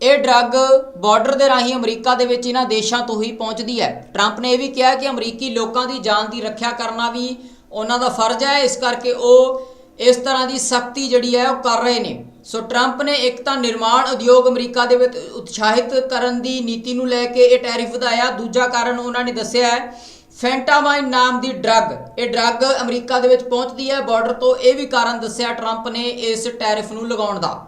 ਇਹ ਡਰੱਗ ਬਾਰਡਰ ਦੇ ਰਾਹੀਂ ਅਮਰੀਕਾ ਦੇ ਵਿੱਚ ਇਹਨਾਂ ਦੇਸ਼ਾਂ ਤੋਂ ਹੀ ਪਹੁੰਚਦੀ ਹੈ। ਟਰੰਪ ਨੇ ਇਹ ਵੀ ਕਿਹਾ ਕਿ ਅਮਰੀਕੀ ਲੋਕਾਂ ਦੀ ਜਾਨ ਦੀ ਰੱਖਿਆ ਕਰਨਾ ਵੀ ਉਹਨਾਂ ਦਾ ਫਰਜ਼ ਹੈ। ਇਸ ਕਰਕੇ ਉਹ ਇਸ ਤਰ੍ਹਾਂ ਦੀ ਸਖਤੀ ਜਿਹੜੀ ਹੈ ਉਹ ਕਰ ਰਹੇ ਨੇ। ਸੋ ਟਰੰਪ ਨੇ ਇੱਕ ਤਾਂ ਨਿਰਮਾਣ ਉਦਯੋਗ ਅਮਰੀਕਾ ਦੇ ਵਿੱਚ ਉਤਸ਼ਾਹਿਤ ਕਰਨ ਦੀ ਨੀਤੀ ਨੂੰ ਲੈ ਕੇ ਇਹ ਟੈਰਿਫ ਵਧਾਇਆ। ਦੂਜਾ ਕਾਰਨ ਉਹਨਾਂ ਨੇ ਦੱਸਿਆ ਹੈ, ਫੈਂਟਾਮਾਈਨ ਨਾਮ ਦੀ ਡਰੱਗ। ਇਹ ਡਰੱਗ ਅਮਰੀਕਾ ਦੇ ਵਿੱਚ ਪਹੁੰਚਦੀ ਹੈ। ਬਾਰਡਰ ਤੋਂ ਇਹ ਵੀ ਕਾਰਨ ਦੱਸਿਆ ਟਰੰਪ ਨੇ ਇਸ ਟੈਰਿਫ ਨੂੰ ਲਗਾਉਣ ਦਾ।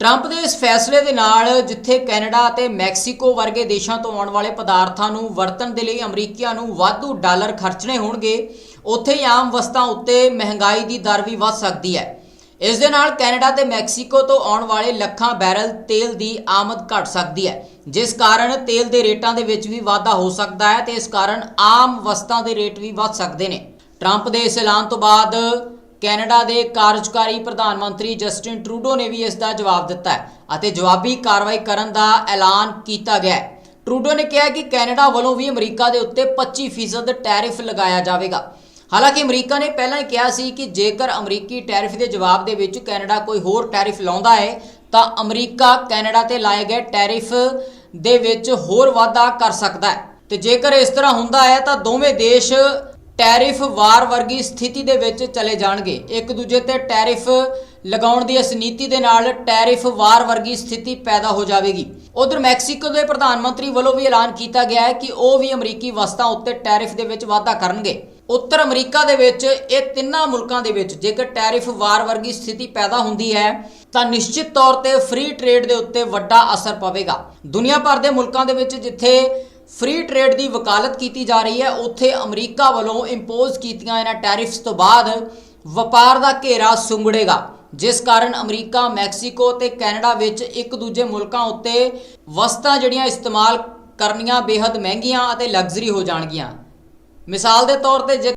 ਟਰੰਪ ਦੇ ਇਸ ਫੈਸਲੇ ਦੇ ਨਾਲ ਜਿੱਥੇ ਕੈਨੇਡਾ ਅਤੇ ਮੈਕਸੀਕੋ ਵਰਗੇ ਦੇਸ਼ਾਂ ਤੋਂ ਆਉਣ ਵਾਲੇ ਪਦਾਰਥਾਂ ਨੂੰ ਵਰਤਣ ਦੇ ਲਈ ਅਮਰੀਕੀਆਂ ਨੂੰ ਵਾਧੂ ਡਾਲਰ ਖਰਚਣੇ ਹੋਣਗੇ, ਉੱਥੇ ਹੀ ਆਮ ਵਸਤਾਂ ਉੱਤੇ ਮਹਿੰਗਾਈ ਦੀ ਦਰ ਵੀ ਵੱਧ ਸਕਦੀ ਹੈ। ਇਸ ਦੇ ਨਾਲ ਕੈਨੇਡਾ ਤੇ ਮੈਕਸੀਕੋ ਤੋਂ ਆਉਣ ਵਾਲੇ ਲੱਖਾਂ ਬੈਰਲ ਤੇਲ ਦੀ ਆਮਦ ਘਟ ਸਕਦੀ ਹੈ, ਜਿਸ ਕਾਰਨ ਤੇਲ ਦੇ ਰੇਟਾਂ ਦੇ ਵਿੱਚ ਵੀ ਵਾਧਾ ਹੋ ਸਕਦਾ ਹੈ ਤੇ ਇਸ ਕਾਰਨ ਆਮ ਵਸਤਾਂ ਦੇ ਰੇਟ ਵੀ ਵੱਧ ਸਕਦੇ ਨੇ। ਟਰੰਪ ਦੇ ਇਸ ਐਲਾਨ ਤੋਂ ਬਾਅਦ ਕੈਨੇਡਾ ਦੇ ਕਾਰਜਕਾਰੀ ਪ੍ਰਧਾਨ ਮੰਤਰੀ ਜਸਟਿਨ ਟਰੂਡੋ ਨੇ ਵੀ ਇਸ ਦਾ ਜਵਾਬ ਦਿੱਤਾ ਹੈ ਅਤੇ ਜਵਾਬੀ ਕਾਰਵਾਈ ਕਰਨ ਦਾ ਐਲਾਨ ਕੀਤਾ ਗਿਆ ਹੈ। ਟਰੂਡੋ ਨੇ ਕਿਹਾ ਕਿ ਕੈਨੇਡਾ ਵੱਲੋਂ ਵੀ ਅਮਰੀਕਾ ਦੇ ਉੱਤੇ 25% ਟੈਰਿਫ ਲਗਾਇਆ ਜਾਵੇਗਾ। ਹਾਲਾਂਕਿ ਅਮਰੀਕਾ ਨੇ ਪਹਿਲਾਂ ਹੀ ਕਿਹਾ ਸੀ ਕਿ ਜੇਕਰ ਅਮਰੀਕੀ ਟੈਰਿਫ ਦੇ ਜਵਾਬ ਦੇ ਵਿੱਚ ਕੈਨੇਡਾ ਕੋਈ ਹੋਰ ਟੈਰਿਫ ਲਾਉਂਦਾ ਹੈ, ਤਾਂ ਅਮਰੀਕਾ ਕੈਨੇਡਾ ਤੇ ਲਾਏ ਗਏ ਟੈਰਿਫ ਦੇ ਵਿੱਚ ਹੋਰ ਵਾਧਾ ਕਰ ਸਕਦਾ ਹੈ। ਤੇ ਜੇਕਰ ਇਸ ਤਰ੍ਹਾਂ ਹੁੰਦਾ ਹੈ, ਤਾਂ ਦੋਵੇਂ ਦੇਸ਼ ਟੈਰਿਫ ਵਾਰ ਵਰਗੀ ਸਥਿਤੀ ਦੇ ਵਿੱਚ ਚਲੇ ਜਾਣਗੇ। ਇੱਕ ਦੂਜੇ ਤੇ ਟੈਰਿਫ ਲਗਾਉਣ ਦੀ ਇਸ ਨੀਤੀ ਦੇ ਨਾਲ ਟੈਰਿਫ ਵਾਰ ਵਰਗੀ ਸਥਿਤੀ ਪੈਦਾ ਹੋ ਜਾਵੇਗੀ। ਉਧਰ ਮੈਕਸੀਕੋ ਦੇ ਪ੍ਰਧਾਨ ਮੰਤਰੀ ਵੱਲੋਂ ਵੀ ਐਲਾਨ ਕੀਤਾ ਗਿਆ ਹੈ ਕਿ ਉਹ ਵੀ ਅਮਰੀਕੀ ਵਸਤਾਂ ਉੱਤੇ ਟੈਰਿਫ ਦੇ ਵਿੱਚ ਵਾਧਾ ਕਰਨਗੇ। ਉੱਤਰ ਅਮਰੀਕਾ ਦੇ ਵਿੱਚ ਇਹ ਤਿੰਨਾਂ ਮੁਲਕਾਂ ਦੇ ਵਿੱਚ ਜੇਕਰ ਟੈਰਿਫ ਵਾਰ ਵਰਗੀ ਸਥਿਤੀ ਪੈਦਾ ਹੁੰਦੀ ਹੈ, ਤਾਂ ਨਿਸ਼ਚਿਤ ਤੌਰ ਤੇ ਫ੍ਰੀ ਟ੍ਰੇਡ ਦੇ ਉੱਤੇ ਵੱਡਾ ਅਸਰ ਪਵੇਗਾ। ਦੁਨੀਆ ਭਰ ਦੇ ਮੁਲਕਾਂ ਦੇ ਵਿੱਚ ਜਿੱਥੇ ਫ੍ਰੀ ਟ੍ਰੇਡ ਦੀ ਵਕਾਲਤ ਕੀਤੀ ਜਾ ਰਹੀ ਹੈ, ਉੱਥੇ ਅਮਰੀਕਾ ਵੱਲੋਂ ਇੰਪੋਜ਼ ਕੀਤੀਆਂ ਇਹਨਾਂ ਟੈਰਿਫਸ ਤੋਂ ਬਾਅਦ ਵਪਾਰ ਦਾ ਘੇਰਾ ਸੁੰਗੜੇਗਾ, ਜਿਸ ਕਾਰਨ ਅਮਰੀਕਾ, ਮੈਕਸੀਕੋ ਤੇ ਕੈਨੇਡਾ ਵਿੱਚ ਇੱਕ ਦੂਜੇ ਮੁਲਕਾਂ ਉੱਤੇ ਵਸਤਾਂ ਜਿਹੜੀਆਂ ਇਸਤੇਮਾਲ ਕਰਨੀਆਂ ਬੇहद ਮਹਿੰਗੀਆਂ ਅਤੇ ਲਗਜ਼ਰੀ ਹੋ ਜਾਣਗੀਆਂ। ਮਿਸਾਲ ਦੇ ਤੌਰ ਤੇ ਜੇ